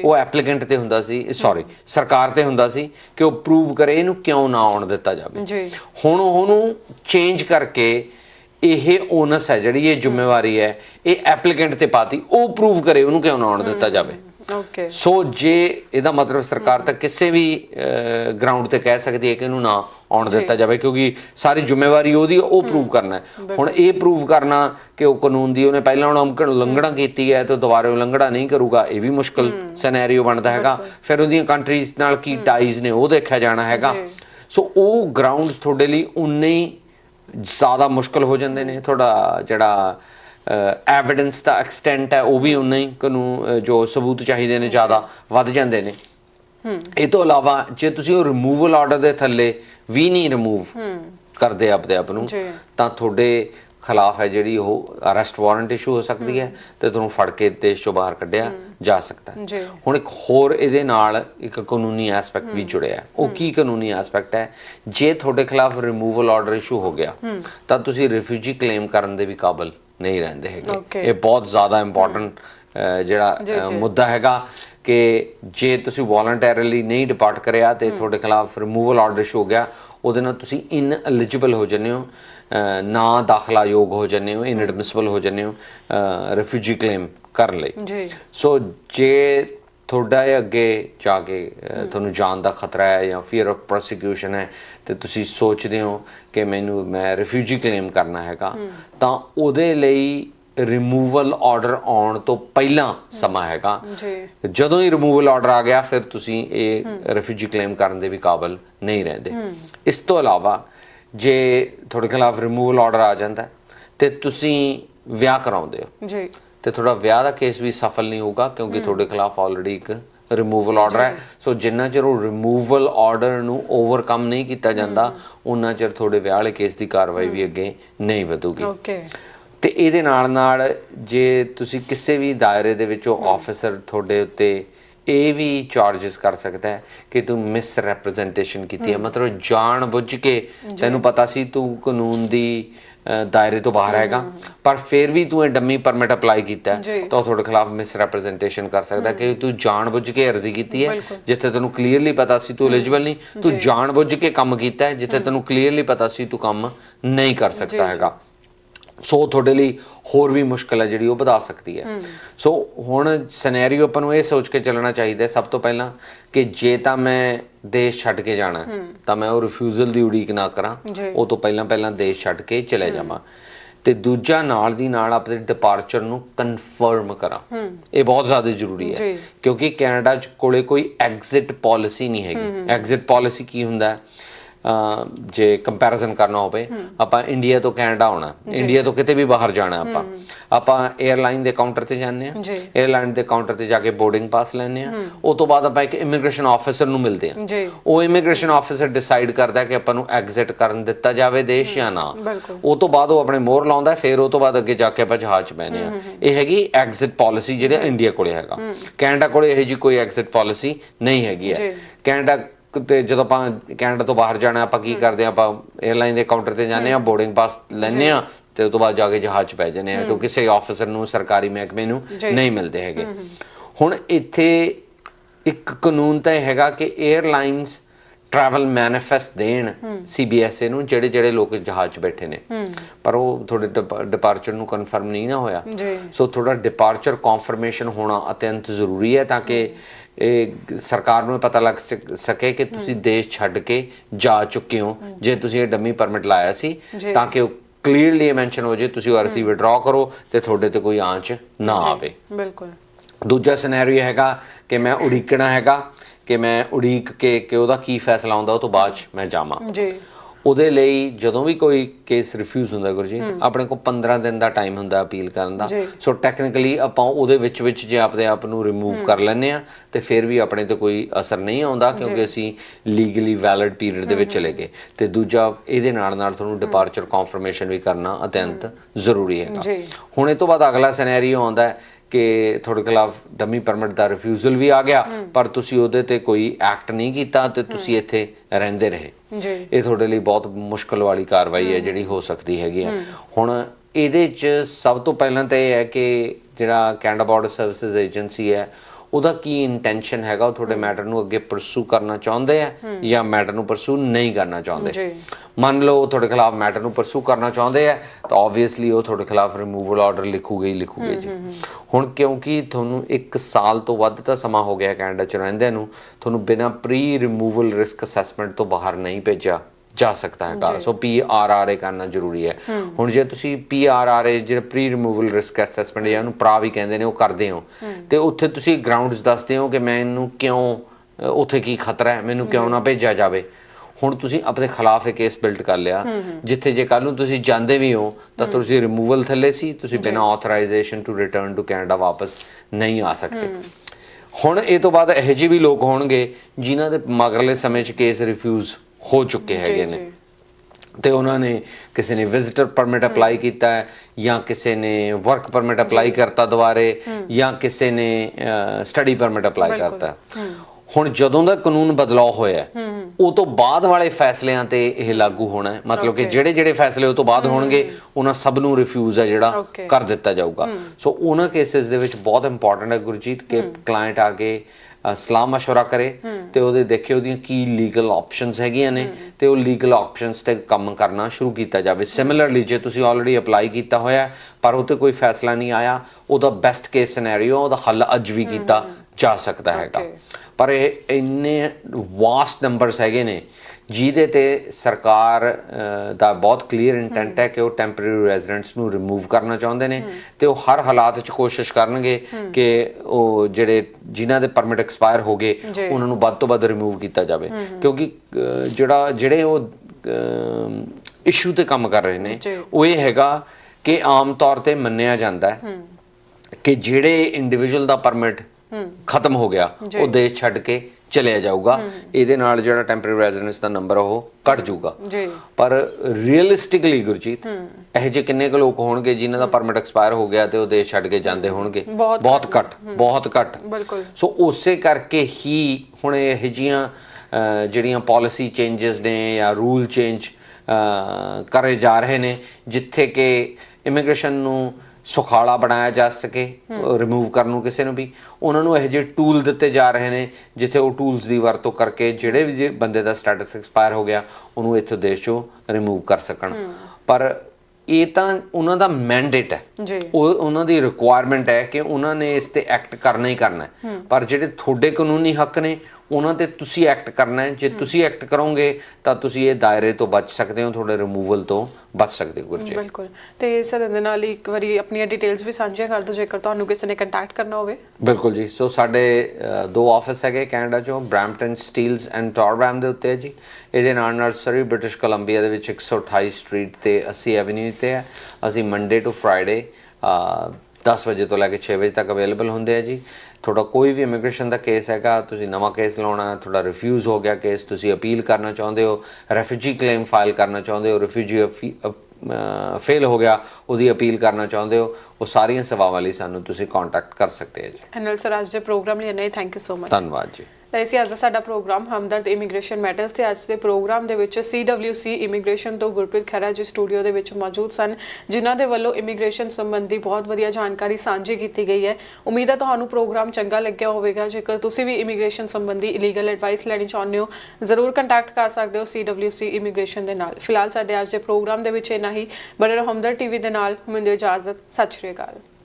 ਉਹ ਐਪਲੀਕੈਂਟ ਤੇ ਹੁੰਦਾ ਸੀ ਸੌਰੀ ਸਰਕਾਰ ਤੇ ਹੁੰਦਾ ਸੀ ਕਿ ਉਹ ਪ੍ਰੂਵ ਕਰੇ ਇਹਨੂੰ ਕਿਉਂ ਨਾ ਆਉਣ ਦਿੱਤਾ ਜਾਵੇ। ਹੁਣ ਉਹਨੂੰ ਚੇਂਜ ਕਰਕੇ ਇਹ ਓਨਸ ਹੈ ਜਿਹੜੀ ਇਹ ਜ਼ਿੰਮੇਵਾਰੀ ਹੈ ਇਹ ਐਪਲੀਕੈਂਟ ਤੇ ਪਾਤੀ ਉਹ ਪ੍ਰੂਵ ਕਰੇ ਉਹਨੂੰ ਕਿਉਂ ਨਾ ਆਉਣ ਦਿੱਤਾ ਜਾਵੇ। ਓਕੇ ਸੋ ਜੇ ਇਹਦਾ ਮਤਲਬ ਸਰਕਾਰ ਤਾਂ ਕਿਸੇ ਵੀ ਗਰਾਊਂਡ ਤੇ ਕਹਿ ਸਕਦੀ ਹੈ ਕਿ ਇਹਨੂੰ ਨਾ ਆਉਣ ਦਿੱਤਾ ਜਾਵੇ ਕਿਉਂਕਿ ਸਾਰੀ ਜ਼ਿੰਮੇਵਾਰੀ ਉਹਦੀ ਉਹ ਪ੍ਰੂਵ ਕਰਨਾ ਹੁਣ ਇਹ ਪ੍ਰੂਵ ਕਰਨਾ ਕਿ ਉਹ ਕਾਨੂੰਨ ਦੀ ਉਹਨੇ ਪਹਿਲਾਂ ਉਲੰਘਣ ਉਲੰਘਣਾ ਕੀਤੀ ਹੈ ਤੇ ਦੁਬਾਰਾ ਉਲੰਘਣਾ ਨਹੀਂ ਕਰੂਗਾ ਇਹ ਵੀ ਮੁਸ਼ਕਲ ਸਿਨੈਰੀਓ ਬਣਦਾ ਹੈਗਾ। ਫਿਰ ਉਹਦੀਆਂ ਕੰਟਰੀਜ਼ ਨਾਲ ਕੀ ਟਾਈਜ਼ ਨੇ ਉਹ ਦੇਖਿਆ ਜਾਣਾ ਹੈਗਾ। ਸੋ ਉਹ ਗਰਾਊਂਡਸ ਤੁਹਾਡੇ ਲਈ ਉਨੇ ਹੀ ਜ਼ਿਆਦਾ ਮੁਸ਼ਕਲ ਹੋ ਜਾਂਦੇ ਨੇ ਤੁਹਾਡਾ ਜਿਹੜਾ ਐਵੀਡੈਂਸ ਦਾ ਐਕਸਟੈਂਟ ਹੈ ਉਹ ਵੀ ਉਨਾ ਹੀ ਕਾਨੂੰਨ ਜੋ ਸਬੂਤ ਚਾਹੀਦੇ ਨੇ ਜ਼ਿਆਦਾ ਵੱਧ ਜਾਂਦੇ ਨੇ। ਇਹ ਤੋਂ ਇਲਾਵਾ ਜੇ ਤੁਸੀਂ ਉਹ ਰਿਮੂਵਲ ਆਰਡਰ ਦੇ ਥੱਲੇ ਵੀ ਨਹੀਂ ਰਿਮੂਵ ਕਰਦੇ ਆਪਦੇ ਆਪ ਨੂੰ। ਤਾਂ ਤੁਹਾਡੇ ਖਿਲਾਫ ਹੈ ਜਿਹੜੀ ਉਹ ਅਰੈਸਟ ਵਾਰੰਟ ਇਸ਼ੂ ਹੋ ਸਕਦੀ ਹੈ ਤੇ ਤੁਹਾਨੂੰ ਫੜ ਕੇ ਦੇਸ਼ ਚੋਂ ਬਾਹਰ ਕੱਢਿਆ ਜਾ ਸਕਦਾ ਹੈ। ਹੁਣ ਇੱਕ ਹੋਰ ਇਹਦੇ ਨਾਲ ਇੱਕ ਕਾਨੂੰਨੀ ਐਸਪੈਕਟ ਵੀ ਜੁੜਿਆ ਹੈ। ਉਹ ਕੀ ਕਾਨੂੰਨੀ ਐਸਪੈਕਟ ਹੈ? ਜੇ ਤੁਹਾਡੇ ਖਿਲਾਫ ਰਿਮੂਵਲ ਆਰਡਰ ਇਸ਼ੂ ਹੋ ਗਿਆ ਤਾਂ ਤੁਸੀਂ ਰਿਫਿਊਜੀ ਕਲੇਮ ਕਰਨ ਦੇ ਵੀ ਕਾਬਿਲ ਨਹੀਂ ਰਹਿੰਦੇ ਹੈਗੇ. ਇਹ ਬਹੁਤ ਜ਼ਿਆਦਾ ਇੰਪੋਰਟੈਂਟ ਜਿਹੜਾ। ਮੁੱਦਾ ਹੈਗਾ ਕਿ ਜੇ ਤੁਸੀਂ ਵੋਲੰਟੈਰੀਲੀ ਨਹੀਂ ਡਿਪਾਰਟ ਕਰਿਆ ਤੇ ਤੁਹਾਡੇ ਖਿਲਾਫ ਰਿਮੂਵਲ ਆਰਡਰ ਇਸ਼ੂ ਹੋ ਗਿਆ ਉਹਦੇ ਨਾਲ ਤੁਸੀਂ ਇਨ ਐਲੀਜੀਬਲ ਹੋ ਜੰਨੇ ਹੋ ਨਾ ਦਾਖਲਾ ਯੋਗ ਹੋ ਜੰਨੇ ਹੋ ਇਨਐਡਮਿਸਿਬਲ ਹੋ ਜੰਨੇ ਹੋ ਰਿਫਿਊਜੀ ਕਲੇਮ ਕਰਨ ਲਈ। ਜੀ। ਸੋ ਜੇ ਤੁਹਾਡਾ ਇਹ ਅੱਗੇ ਜਾ ਕੇ ਤੁਹਾਨੂੰ ਜਾਨ ਦਾ ਖਤਰਾ ਹੈ ਜਾਂ ਫੀਅਰ ਆਫ ਪ੍ਰੋਸੀਕਿਊਸ਼ਨ ਹੈ ਤੇ ਤੁਸੀਂ ਸੋਚਦੇ ਹੋ ਕਿ ਮੈਨੂੰ ਮੈਂ ਰਿਫਿਊਜੀ ਕਲੇਮ ਕਰਨਾ ਹੈਗਾ ਤਾਂ ਉਹਦੇ ਲਈ ਰਿਮੂਵਲ ਆਰਡਰ ਆਉਣ ਤੋਂ ਪਹਿਲਾਂ ਸਮਾਂ ਹੈਗਾ। ਜੀ। ਜਦੋਂ ਹੀ ਰਿਮੂਵਲ ਆਰਡਰ ਆ ਗਿਆ ਫਿਰ ਤੁਸੀਂ ਇਹ ਰਿਫਿਊਜੀ ਕਲੇਮ ਕਰਨ ਦੇ ਵੀ ਕਾਬਿਲ ਨਹੀਂ ਰਹਿੰਦੇ। ਇਸ ਤੋਂ ਇਲਾਵਾ ਜੇ ਤੁਹਾਡੇ ਖਿਲਾਫ ਰਿਮੂਵਲ ਆਰਡਰ ਆ ਜਾਂਦਾ ਤੇ ਤੁਸੀਂ ਵਿਆਹ ਕਰਾਉਂਦੇ ਹੋ। ਜੀ। ਤੇ ਤੁਹਾਡਾ ਵਿਆਹ ਦਾ ਕੇਸ ਵੀ ਸਫਲ ਨਹੀਂ ਹੋਊਗਾ ਕਿਉਂਕਿ ਤੁਹਾਡੇ ਖਿਲਾਫ ਆਲਰੇਡੀ ਇੱਕ ਰਿਮੂਵਲ ਆਰਡਰ ਹੈ। ਸੋ ਜਿੰਨਾ ਚਿਰ ਉਹ ਰਿਮੂਵਲ ਆਰਡਰ ਨੂੰ ਓਵਰਕਮ ਨਹੀਂ ਕੀਤਾ ਜਾਂਦਾ ਉਨਾ ਚਿਰ ਤੁਹਾਡੇ ਵਿਆਹ ਵਾਲੇ ਕੇਸ ਦੀ ਕਾਰਵਾਈ ਵੀ ਅੱਗੇ ਨਹੀਂ ਵਧੂਗੀ। ਓਕੇ ਤੇ ਇਹਦੇ ਨਾਲ ਨਾਲ ਜੇ ਤੁਸੀਂ ਕਿਸੇ ਵੀ ਦਾਇਰੇ ਦੇ ਵਿੱਚੋਂ ਆਫੀਸਰ ਤੁਹਾਡੇ ਉੱਤੇ ਇਹ ਵੀ ਚਾਰजेस ਕਰ ਸਕਦਾ ਹੈ ਕਿ ਤੂੰ ਮਿਸ ਰੈਪਰੈਜ਼ੈਂਟੇਸ਼ਨ ਕੀਤੀ ਹੈ। ਮਤਲਬ ਜਾਣ ਬੁੱਝ ਕੇ ਤੈਨੂੰ ਪਤਾ ਸੀ ਤੂੰ ਕਾਨੂੰਨ ਦੀ ਦਾਇਰੇ ਤੋਂ ਬਾਹਰ ਹੈਗਾ ਪਰ ਫਿਰ ਵੀ ਤੂੰ ਇਹ ਡੰਮੀ ਪਰਮਿਟ ਅਪਲਾਈ ਕੀਤਾ। ਤਾਂ ਤੁਹਾਡੇ ਖਿਲਾਫ ਮਿਸ ਰੈਪਰੈਜ਼ੈਂਟੇਸ਼ਨ ਕਰ ਸਕਦਾ ਕਿ ਤੂੰ ਜਾਣ ਬੁੱਝ ਕੇ ਅਰਜ਼ੀ ਕੀਤੀ ਹੈ। ਜਿੱਥੇ ਤੈਨੂੰ ਕਲੀਅਰਲੀ ਪਤਾ ਸੀ ਤੂੰ ਐਲੀਜੀਬਲ ਨਹੀਂ ਤੂੰ ਜਾਣ ਬੁੱਝ ਕੇ ਕੰਮ ਕੀਤਾ ਹੈ ਜਿੱਥੇ ਤੈਨੂੰ ਕਲੀਅਰਲੀ ਪਤਾ ਸੀ ਤੂੰ ਕੰਮ ਨਹੀਂ ਕਰ ਸਕਦਾ ਹੈਗਾ। ਸੋ ਤੁਹਾਡੇ ਲਈ ਹੋਰ ਵੀ ਮੁਸ਼ਕਲ ਹੈ ਜਿਹੜੀ ਉਹ ਵਧਾ ਸਕਦੀ ਹੈ। ਸੋ ਹੁਣ ਸਿਨੈਰੀਓ ਆਪਾਂ ਨੂੰ ਇਹ ਸੋਚ ਕੇ ਚੱਲਣਾ ਚਾਹੀਦਾ ਸਭ ਤੋਂ ਪਹਿਲਾਂ ਕਿ ਜੇ ਤਾਂ ਮੈਂ ਦੇਸ਼ ਛੱਡ ਕੇ ਜਾਣਾ ਤਾਂ ਮੈਂ ਉਹ ਰਿਫਿਊਜ਼ਲ ਦੀ ਉਡੀਕ ਨਾ ਕਰਾਂ। ਉਹ ਤੋਂ ਪਹਿਲਾਂ ਪਹਿਲਾਂ ਦੇਸ਼ ਛੱਡ ਕੇ ਚਲੇ ਜਾਵਾਂ। ਤੇ ਦੂਜਾ ਨਾਲ ਦੀ ਨਾਲ ਆਪਣੇ ਡਿਪਾਰਚਰ ਨੂੰ ਕਨਫਰਮ ਕਰਾਂ। ਇਹ ਬਹੁਤ ਜ਼ਿਆਦਾ ਜ਼ਰੂਰੀ ਹੈ। ਕਿਉਂਕਿ ਕੈਨੇਡਾ ਚ ਕੋਲੇ ਕੋਈ ਐਗਜ਼ਿਟ ਪਾਲਿਸੀ ਨਹੀਂ ਹੈਗੀ। ਐਗਜ਼ਿਟ ਪਾਲਿਸੀ ਕੀ ਹੁੰਦਾ ਹੈ? ਜੇ ਕੰਪੈਰੀਜ਼ਨ ਕਰਨਾ ਹੋਵੇ ਆਪਾਂ ਇੰਡੀਆ ਤੋਂ ਕੈਨੇਡਾ ਆਉਣਾ ਇੰਡੀਆ ਤੋਂ ਕਿਤੇ ਵੀ ਬਾਹਰ ਜਾਣਾ ਆਪਾਂ। ਆਪਾਂ 에ਅਰਲਾਈਨ ਦੇ ਕਾਊਂਟਰ ਤੇ ਜਾਂਦੇ ਆ। 에ਅਰਲਾਈਨ ਦੇ ਕਾਊਂਟਰ ਤੇ ਜਾ ਕੇ ਬੋਰਡਿੰਗ ਪਾਸ ਲੈਂਦੇ ਆ ਉਸ ਤੋਂ ਬਾਅਦ ਆਪਾਂ ਇੱਕ ਇਮੀਗ੍ਰੇਸ਼ਨ ਆਫੀਸਰ ਨੂੰ ਮਿਲਦੇ ਆ ਉਹ ਇਮੀਗ੍ਰੇਸ਼ਨ ਆਫੀਸਰ ਡਿਸਾਈਡ ਕਰਦਾ ਕਿ ਆਪਾਂ ਨੂੰ ਐਗਜ਼ਿਟ ਕਰਨ ਦਿੱਤਾ ਜਾਵੇ ਦੇਸ਼ ਜਾਂ ਨਾ। ਉਹ ਤੋਂ ਬਾਅਦ ਉਹ ਆਪਣੇ ਮੋਹਰ ਲਾਉਂਦਾ ਫਿਰ ਉਹ ਤੋਂ ਬਾਅਦ ਅੱਗੇ ਜਾ ਕੇ ਆਪਾਂ ਜਹਾਜ਼ 'ਚ ਬਹਿਨੇ ਆ ਇਹ ਹੈਗੀ ਐਗਜ਼ਿਟ ਪਾਲਿਸੀ ਜਿਹੜਾ ਇੰਡੀਆ ਕੋਲੇ ਹੈਗਾ। ਕੈਨੇਡਾ ਕੋਲੇ ਇਹ ਜੀ ਕੋਈ ਐਗਜ਼ਿਟ ਪਾਲਿਸੀ ਨਹੀਂ ਹੈਗੀ ਹੈ। ਕੈਨੇਡਾ ਤੇ ਜਦੋਂ ਆਪਾਂ ਕੈਨੇਡਾ ਤੋਂ ਬਾਹਰ ਜਾਣਾ ਆਪਾਂ ਕੀ ਕਰਦੇ ਆ ਆਪਾਂ 에ਅਰਲਾਈਨ ਦੇ ਕਾਊਂਟਰ ਤੇ ਜਾਂਦੇ ਆ ਬੋਰਡਿੰਗ ਪਾਸ ਲੈਂਦੇ ਆ ਤੇ ਉਸ ਤੋਂ ਬਾਅਦ ਜਾ ਕੇ ਜਹਾਜ਼ 'ਚ ਪੈ ਜਾਂਦੇ ਆ ਤੋਂ ਕਿਸੇ ਆਫੀਸਰ ਨੂੰ ਸਰਕਾਰੀ ਮਹਿਕਮੇ ਨੂੰ। ਨਹੀਂ ਮਿਲਦੇ ਹੈਗੇ। ਹੁਣ ਇੱਥੇ ਇੱਕ ਕਾਨੂੰਨ ਤਾਂ ਇਹ ਹੈਗਾ ਕਿ 에ਅਰਲਾਈਨਸ ਟਰੈਵਲ ਮੈਨੀਫੈਸਟ ਦੇਣ ਸੀਬੀਐਸਏ ਨੂੰ ਜਿਹੜੇ ਜਿਹੜੇ ਲੋਕ ਜਹਾਜ਼ 'ਚ ਬੈਠੇ ਨੇ। ਪਰ ਉਹ ਤੁਹਾਡੇ ਡਿਪਾਰਚਰ ਨੂੰ ਕਨਫਰਮ ਨਹੀਂ ਨਾ ਹੋਇਆ। ਸੋ ਥੋੜਾ ਡਿਪਾਰਚਰ ਕਨਫਰਮੇਸ਼ਨ ਹੋਣਾ ਅਤਿਅੰਤ ਜ਼ਰੂਰੀ ਹੈ ਤਾਂ ਕਿ ਇਹ ਸਰਕਾਰ ਨੂੰ ਪਤਾ ਲੱਗ ਸਕ- ਕਿ ਤੁਸੀਂ ਦੇਸ਼ ਛੱਡ ਕੇ ਜਾ ਚੁੱਕੇ ਹੋ ਜੇ ਤੁਸੀਂ ਇਹ ਡੰਮੀ ਪਰਮਿਟ ਲਾਇਆ ਸੀ। ਤਾਂ ਕਿ ਉਹ ਕਲੀਅਰਲੀ ਮੈਂਸ਼ਨ ਹੋ ਜੇ ਤੁਸੀਂ ਉਹ ਅਰਜ਼ੀ ਵਿਡਰਾ ਕਰੋ ਤੇ ਤੁਹਾਡੇ ਤੇ ਕੋਈ ਆਂਚ ਨਾ ਆਵੇ। ਬਿਲਕੁਲ। ਦੂਜਾ ਸਿਨੈਰੀਓ ਹੈਗਾ ਕਿ ਮੈਂ ਉਡੀਕਣਾ ਹੈਗਾ ਕਿ ਮੈਂ ਉਡੀਕ ਕੇ ਕਿ ਉਹਦਾ ਕੀ ਫੈਸਲਾ ਆਉਂਦਾ ਉਹ ਤੋਂ ਬਾਅਦ ਮੈਂ ਜਾਵਾਂ। ਜੀ। ਉਹਦੇ ਲਈ ਜਦੋਂ ਵੀ ਕੋਈ ਕੇਸ ਰਿਫਿਊਜ਼ ਹੁੰਦਾ ਗੁਰਜੀਤ ਆਪਣੇ ਕੋਲ 15 ਦਿਨ ਦਾ ਟਾਈਮ ਹੁੰਦਾ ਅਪੀਲ ਕਰਨ ਦਾ। ਸੋ ਟੈਕਨੀਕਲੀ ਆਪਾਂ ਉਹਦੇ ਵਿੱਚ ਵਿੱਚ ਜੇ ਆਪਣੇ ਆਪ ਨੂੰ ਰਿਮੂਵ ਕਰ ਲੈਂਦੇ ਆ ਤੇ ਫਿਰ ਵੀ ਆਪਣੇ ਤੇ ਕੋਈ ਅਸਰ ਨਹੀਂ ਆਉਂਦਾ ਕਿਉਂਕਿ ਅਸੀਂ ਲੀਗਲੀ ਵੈਲਿਡ ਪੀਰੀਅਡ ਦੇ ਵਿੱਚ ਚਲੇ ਗਏ। ਤੇ ਦੂਜਾ ਇਹਦੇ ਨਾਲ ਨਾਲ ਤੁਹਾਨੂੰ ਡਿਪਾਰਚਰ ਕਨਫਰਮੇਸ਼ਨ ਵੀ ਕਰਨਾ ਅਤਿਅੰਤ ਜ਼ਰੂਰੀ ਹੈਗਾ। ਹੁਣ ਇਹ ਤੋਂ ਬਾਅਦ ਅਗਲਾ ਸਿਨੈਰੀਓ ਆਉਂਦਾ ਹੈ ਕਿ ਤੁਹਾਡੇ ਖਿਲਾਫ ਡਮੀ ਪਰਮਿਟ ਦਾ ਰਿਫਿਊਜ਼ਲ ਵੀ ਆ ਗਿਆ ਪਰ ਤੁਸੀਂ ਉਹਦੇ ਤੇ ਕੋਈ ਐਕਟ ਨਹੀਂ ਕੀਤਾ ਤੇ ਤੁਸੀਂ ਇੱਥੇ ਰਹਿੰਦੇ ਰਹੇ। ਜੀ। ਇਹ ਤੁਹਾਡੇ ਲਈ ਬਹੁਤ ਮੁਸ਼ਕਲ ਵਾਲੀ ਕਾਰਵਾਈ ਹੈ ਜਿਹੜੀ ਹੋ ਸਕਦੀ ਹੈਗੀ ਹੈ। ਹੁਣ ਇਹਦੇ 'ਚ ਸਭ ਤੋਂ ਪਹਿਲਾਂ ਤਾਂ ਇਹ ਹੈ ਕਿ ਜਿਹੜਾ ਕੈਨੇਡਾ ਬਾਰਡਰ ਸਰਵਿਸਿਜ਼ ਏਜੰਸੀ ਹੈ ਉਹਦਾ ਕੀ ਇੰਟੈਂਸ਼ਨ ਹੈਗਾ ਉਹ ਤੁਹਾਡੇ ਮੈਟਰ ਨੂੰ ਅੱਗੇ ਪਰਸੂ ਕਰਨਾ ਚਾਹੁੰਦੇ ਆ ਜਾਂ ਮੈਟਰ ਨੂੰ ਪਰਸੂ ਨਹੀਂ ਕਰਨਾ ਚਾਹੁੰਦੇ? ਮੰਨ ਲਓ ਉਹ ਤੁਹਾਡੇ ਖਿਲਾਫ ਮੈਟਰ ਨੂੰ ਪਰਸੂ ਕਰਨਾ ਚਾਹੁੰਦੇ ਆ ਤਾਂ ਆਬਵੀਅਸਲੀ ਉਹ ਤੁਹਾਡੇ ਖਿਲਾਫ ਰਿਮੂਵਲ ਆਰਡਰ ਲਿਖੂਗੇ ਹੀ ਲਿਖੂਗੇ ਜੀ। ਹੁਣ ਕਿਉਂਕਿ ਤੁਹਾਨੂੰ 1 ਸਾਲ ਤੋਂ ਵੱਧ ਦਾ ਸਮਾਂ ਹੋ ਗਿਆ ਕੈਨੇਡਾ ਚ ਰਹਿੰਦਿਆਂ ਨੂੰ ਤੁਹਾਨੂੰ ਬਿਨਾਂ ਪ੍ਰੀ ਰਿਮੂਵਲ ਰਿਸਕ ਅਸੈਸਮੈਂਟ ਤੋਂ ਬਾਹਰ ਨਹੀਂ ਭੇਜਿਆ। ਜਾ ਸਕਦਾ ਹੈਗਾ। ਸੋ ਪੀ ਆਰ ਆਰ ਏ ਕਰਨਾ ਜ਼ਰੂਰੀ ਹੈ। ਹੁਣ ਜੇ ਤੁਸੀਂ ਪੀ ਆਰ ਆਰ ਏ ਜਿਹੜਾ ਪ੍ਰੀ ਰਿਮੂਵਲ ਰਿਸਕ ਅਸੈਸਮੈਂਟ ਜਾਂ ਉਹਨੂੰ ਪ੍ਰਾ ਵੀ ਕਹਿੰਦੇ ਨੇ ਉਹ ਕਰਦੇ ਹੋ। ਤੇ ਉੱਥੇ ਤੁਸੀਂ ਗਰਾਊਂਡਸ ਦੱਸਦੇ ਹੋ ਕਿ ਮੈਨੂੰ ਕਿਉਂ ਅ, ਉੱਥੇ ਕੀ ਖਤਰਾ ਹੈ ਮੈਨੂੰ ਕਿਉਂ ਨਾ ਭੇਜਿਆ ਜਾਵੇ। ਹੁਣ ਤੁਸੀਂ ਆਪਣੇ ਖਿਲਾਫ ਇੱਕ ਕੇਸ ਬਿਲਡ ਕਰ ਲਿਆ। ਜਿੱਥੇ ਜੇ ਕੱਲ ਨੂੰ ਤੁਸੀਂ ਜਾਂਦੇ ਵੀ ਹੋ ਤਾਂ ਤੁਸੀਂ ਰਿਮੂਵਲ ਥੱਲੇ ਸੀ ਤੁਸੀਂ ਬਿਨਾਂ authorization to return to Canada ਵਾਪਸ ਨਹੀਂ ਆ ਸਕਦੇ। ਹੁਣ ਇਹ ਤੋਂ ਬਾਅਦ ਇਹੋ ਜਿਹੇ ਵੀ ਲੋਕ ਹੋਣਗੇ ਜਿਨ੍ਹਾਂ ਦੇ ਮਗਰਲੇ ਸਮੇਂ 'ਚ ਕੇਸ ਰਿਫਿਊਜ਼ ਹੋ ਚੁੱਕੇ ਹੈਗੇ ਨੇ। ਤੇ ਉਹਨਾਂ ਨੇ ਕਿਸੇ ਨੇ ਵਿਜ਼ਿਟਰ ਪਰਮਿਟ ਅਪਲਾਈ ਕੀਤਾ ਹੈ ਜਾਂ ਕਿਸੇ ਨੇ ਵਰਕ ਪਰਮਿਟ ਅਪਲਾਈ ਕਰਤਾ ਦੁਬਾਰੇ ਜਾਂ ਕਿਸੇ ਨੇ ਸਟੱਡੀ ਪਰਮਿਟ ਅਪਲਾਈ। ਕਰਤਾ। ਹੁਣ ਜਦੋਂ ਦਾ ਕਾਨੂੰਨ ਬਦਲਾਅ ਹੋਇਆ ਉਹ ਤੋਂ ਬਾਅਦ ਵਾਲੇ ਫੈਸਲਿਆਂ ਤੇ ਇਹ ਲਾਗੂ ਹੋਣਾ ਹੈ। ਮਤਲਬ ਕਿ. ਜਿਹੜੇ ਜਿਹੜੇ ਫੈਸਲੇ ਉਹ ਤੋਂ ਬਾਅਦ ਹੋਣਗੇ ਉਹਨਾਂ ਸਭ ਨੂੰ ਰਿਫਿਊਜ਼ ਹੈ ਜਿਹੜਾ. ਕਰ ਦਿੱਤਾ ਜਾਊਗਾ। ਸੋ ਉਹਨਾਂ ਕੇਸਿਸ ਦੇ ਵਿੱਚ ਬਹੁਤ ਇੰਪੋਰਟੈਂਟ ਹੈ ਗੁਰਜੀਤ ਕਿ ਕਲਾਇੰਟ ਆ ਕੇ ਸਲਾਹ مشورہ ਕਰੇ ਤੇ ਉਹਦੇ ਦੇਖੇ ਉਹਦੀਆਂ ਕੀ ਲੀਗਲ ਆਪਸ਼ਨਸ ਹੈਗੀਆਂ ਨੇ ਤੇ ਉਹ ਲੀਗਲ ਆਪਸ਼ਨਸ ਤੇ ਕੰਮ ਕਰਨਾ ਸ਼ੁਰੂ ਕੀਤਾ ਜਾਵੇ ਸਿਮਿਲਰਲੀ ਜੇ ਤੁਸੀਂ ਆਲਰੇਡੀ ਅਪਲਾਈ ਕੀਤਾ ਹੋਇਆ ਹੈ, ਪਰ ਉਹ ਤੇ ਕੋਈ ਫੈਸਲਾ ਨਹੀਂ ਆਇਆ ਉਹਦਾ ਬੈਸਟ ਕੇਸ ਸਿਨੈਰੀਓ ਉਹਦਾ ਹੱਲ ਅੱਜ ਵੀ ਕੀਤਾ ਜਾ ਸਕਦਾ ਹੈਗਾ Okay. ਪਰ ਇਹ ਇੰਨੇ ਵਾਸਟ ਨੰਬਰਸ ਹੈਗੇ ਨੇ ਜਿਹਦੇ ਤੇ ਸਰਕਾਰ ਦਾ ਬਹੁਤ ਕਲੀਅਰ ਇੰਟੈਂਟ ਹੈ ਕਿ ਉਹ ਟੈਂਪਰੇਰੀ ਰੈਜ਼ੀਡੈਂਟਸ ਨੂੰ ਰਿਮੂਵ ਕਰਨਾ ਚਾਹੁੰਦੇ ਨੇ ਤੇ ਉਹ ਹਰ ਹਾਲਾਤ 'ਚ ਕੋਸ਼ਿਸ਼ ਕਰਨਗੇ ਕਿ ਉਹ ਜਿਹੜੇ ਜਿਨ੍ਹਾਂ ਦੇ ਪਰਮਿਟ ਐਕਸਪਾਇਰ ਹੋ ਗਏ। ਉਹਨਾਂ ਨੂੰ ਵੱਧ ਤੋਂ ਵੱਧ ਰਿਮੂਵ ਕੀਤਾ ਜਾਵੇ ਕਿਉਂਕਿ ਜਿਹੜਾ ਜਿਹੜੇ ਉਹ ਇਸ਼ੂ ਤੇ ਕੰਮ ਕਰ ਰਹੇ ਨੇ। ਉਹ ਇਹ ਹੈਗਾ ਕਿ ਆਮ ਤੌਰ ਤੇ ਮੰਨਿਆ ਜਾਂਦਾ ਹੈ ਕਿ ਜਿਹੜੇ ਇੰਡੀਵਿਜੂਅਲ ਦਾ ਪਰਮਿਟ ਖਤਮ ਹੋ ਗਿਆ। ਉਹ ਦੇਸ਼ ਛੱਡ ਕੇ ਚਲਿਆ ਜਾਊਗਾ। ਇਹਦੇ ਨਾਲ ਜਿਹੜਾ ਟੈਂਪਰੇਰੀ ਰੈਜ਼ੀਡੈਂਸ ਦਾ ਨੰਬਰ ਉਹ ਘਟ ਜਾਊਗਾ। ਜੀ। ਪਰ ਰੀਅਲਿਸਟਿਕਲੀ ਗੁਰਜੀਤ ਇਹ ਜਿਹੇ ਕਿੰਨੇ ਕੁ ਲੋਕ ਹੋਣਗੇ ਜਿਨ੍ਹਾਂ ਦਾ ਪਰਮਿਟ ਐਕਸਪਾਇਰ ਹੋ ਗਿਆ ਤੇ ਉਹ ਦੇਸ਼ ਛੱਡ ਕੇ ਜਾਂਦੇ ਹੋਣਗੇ? ਬਹੁਤ ਬਹੁਤ ਘੱਟ। ਬਹੁਤ ਘੱਟ। ਬਿਲਕੁਲ। ਸੋ ਉਸੇ ਕਰਕੇ ਹੀ ਹੁਣ ਇਹ ਜੀਆਂ ਜਿਹੜੀਆਂ ਪਾਲਿਸੀ ਚੇਂਜਸ ਨੇ ਜਾਂ ਰੂਲ ਚੇਂਜ ਕਰੇ ਜਾ ਰਹੇ ਨੇ ਜਿੱਥੇ ਕਿ ਇਮੀਗ੍ਰੇਸ਼ਨ ਨੂੰ ਸੁਖਾਲਾ ਬਣਾਇਆ ਜਾ ਸਕੇ ਰਿਮੂਵ ਕਰਨ ਨੂੰ ਕਿਸੇ ਨੂੰ ਵੀ। ਉਹਨਾਂ ਨੂੰ ਇਹ ਜਿਹੇ ਟੂਲ ਦਿੱਤੇ ਜਾ ਰਹੇ ਨੇ ਜਿੱਥੇ ਉਹ ਟੂਲਸ ਦੀ ਵਰਤੋਂ ਕਰਕੇ ਜਿਹੜੇ ਵੀ ਬੰਦੇ ਦਾ ਸਟੇਟਸ ਐਕਸਪਾਇਰ ਹੋ ਗਿਆ ਉਹਨੂੰ ਇੱਥੋਂ ਦੇਸ਼ ਚੋਂ ਰਿਮੂਵ ਕਰ ਸਕਣ। ਪਰ ਇਹ ਤਾਂ ਉਹਨਾਂ ਦਾ ਮੈਂਡੇਟ ਹੈ। ਉਹ ਉਹਨਾਂ ਦੀ ਰਿਕੁਆਇਰਮੈਂਟ ਹੈ ਕਿ ਉਹਨਾਂ ਨੇ ਇਸ ਤੇ ਐਕਟ ਕਰਨਾ ਹੀ ਕਰਨਾ ਪਰ ਜਿਹੜੇ ਤੁਹਾਡੇ ਕਾਨੂੰਨੀ ਹੱਕ ਨੇ ਉਹਨਾਂ ਤੇ ਤੁਸੀਂ ਐਕਟ ਕਰਨਾ ਹੈ। ਜੇ ਤੁਸੀਂ ਐਕਟ ਕਰੋਗੇ ਤਾਂ ਤੁਸੀਂ ਇਹ ਦਾਇਰੇ ਤੋਂ ਬਚ ਸਕਦੇ ਹੋ ਤੁਹਾਡੇ ਰਿਮੂਵਲ ਤੋਂ ਬਚ ਸਕਦੇ ਹੋ ਗੁਰਜੀਤ ਬਿਲਕੁਲ। ਤੇ ਸਰ ਦੇ ਨਾਲ ਇੱਕ ਵਾਰੀ ਆਪਣੀਆਂ ਡਿਟੇਲਸ ਵੀ ਸਾਂਝੀਆਂ ਕਰ ਦਿਓ ਜੇਕਰ ਤੁਹਾਨੂੰ ਕਿਸੇ ਨੇ ਕੰਟੈਕਟ ਕਰਨਾ ਹੋਵੇ। ਬਿਲਕੁਲ ਜੀ। ਸੋ ਸਾਡੇ ਦੋ ਆਫਿਸ ਹੈਗੇ ਕੈਨੇਡਾ ਚੋਂ ਬ੍ਰੈਂਪਟਨ ਸਟੀਲਸ ਐਂਡ ਟੌਰਬ੍ਰੈਮ ਦੇ ਉੱਤੇ ਹੈ ਜੀ। ਇਹਦੇ ਨਾਲ ਨਾਲ ਸਰੀ ਬ੍ਰਿਟਿਸ਼ ਕੋਲੰਬੀਆ ਦੇ ਵਿੱਚ 128 ਸਟਰੀਟ ਤੇ 80 ਐਵਨਿਊ ਤੇ ਹੈ। ਅਸੀਂ ਮੰਡੇ ਟੂ ਫਰਾਈਡੇ 10 ਵਜੇ ਤੋਂ ਲੈ ਕੇ 6 ਵਜੇ ਤੱਕ ਅਵੇਲੇਬਲ ਹੁੰਦੇ ਆ ਜੀ। ਤੁਹਾਡਾ ਕੋਈ ਵੀ ਇਮੀਗ੍ਰੇਸ਼ਨ ਦਾ ਕੇਸ ਹੈਗਾ ਤੁਸੀਂ ਨਵਾਂ ਕੇਸ ਲਾਉਣਾ ਹੈ ਤੁਹਾਡਾ ਰਿਫਿਊਜ਼ ਹੋ ਗਿਆ ਕੇਸ ਤੁਸੀਂ ਅਪੀਲ ਕਰਨਾ ਚਾਹੁੰਦੇ ਹੋ ਰੈਫਿਊਜੀ ਕਲੇਮ ਫਾਈਲ ਕਰਨਾ ਚਾਹੁੰਦੇ ਹੋ ਰਿਫਿਊਜੀ ਫੇਲ ਹੋ ਗਿਆ ਉਹਦੀ ਅਪੀਲ ਕਰਨਾ ਚਾਹੁੰਦੇ ਹੋ ਉਹ ਸਾਰੀਆਂ ਸੇਵਾਵਾਂ ਲਈ ਸਾਨੂੰ ਤੁਸੀਂ ਕੰਟੈਕਟ ਕਰ ਸਕਦੇ ਹੋ ਜੀ। ਐਨਲ ਸਰ ਅੱਜ ਦੇ ਪ੍ਰੋਗਰਾਮ ਲਈ ਨਹੀਂ ਥੈਂਕ ਯੂ ਸੋ ਮਚ ਧੰਨਵਾਦ ਜੀ। ਤਾਂ ਇਸੇ ਅੱਜ ਦਾ ਸਾਡਾ ਪ੍ਰੋਗਰਾਮ ਹਮਦਰਦ ਇਮੀਗ੍ਰੇਸ਼ਨ ਮੈਟਰਸ ਤੇ ਅੱਜ ਦੇ ਪ੍ਰੋਗਰਾਮ ਦੇ ਵਿੱਚ CWC ਇਮੀਗ੍ਰੇਸ਼ਨ ਤੋਂ ਗੁਰਪ੍ਰੀਤ ਖਹਿਰਾ ਜੀ ਸਟੂਡੀਓ ਦੇ ਵਿੱਚ ਮੌਜੂਦ ਸਨ, ਜਿਨ੍ਹਾਂ ਦੇ ਵੱਲੋਂ ਇਮੀਗ੍ਰੇਸ਼ਨ ਸੰਬੰਧੀ ਬਹੁਤ ਵਧੀਆ ਜਾਣਕਾਰੀ ਸਾਂਝੀ ਕੀਤੀ ਗਈ ਹੈ। ਉਮੀਦ ਹੈ ਤੁਹਾਨੂੰ ਪ੍ਰੋਗਰਾਮ ਚੰਗਾ ਲੱਗਿਆ ਹੋਵੇਗਾ। ਜੇਕਰ ਤੁਸੀਂ ਵੀ ਇਮੀਗ੍ਰੇਸ਼ਨ ਸੰਬੰਧੀ ਇਲੀਗਲ ਐਡਵਾਈਸ ਲੈਣੀ ਚਾਹੁੰਦੇ ਹੋ, ਜ਼ਰੂਰ ਕੰਟੈਕਟ ਕਰ ਸਕਦੇ ਹੋ CWC ਇਮੀਗ੍ਰੇਸ਼ਨ ਦੇ ਨਾਲ। ਫਿਲਹਾਲ ਸਾਡੇ ਅੱਜ ਦੇ ਪ੍ਰੋਗਰਾਮ ਦੇ ਵਿੱਚ ਇੰਨਾ ਹੀ। ਬੜੇ ਰਹੋ ਹਮਦਰ ਟੀਵੀ ਦੇ ਨਾਲ। ਮਿਲਦੇ ਇਜਾਜ਼ਤ। ਸਤਿ ਸ਼੍ਰੀ ਅਕਾਲ।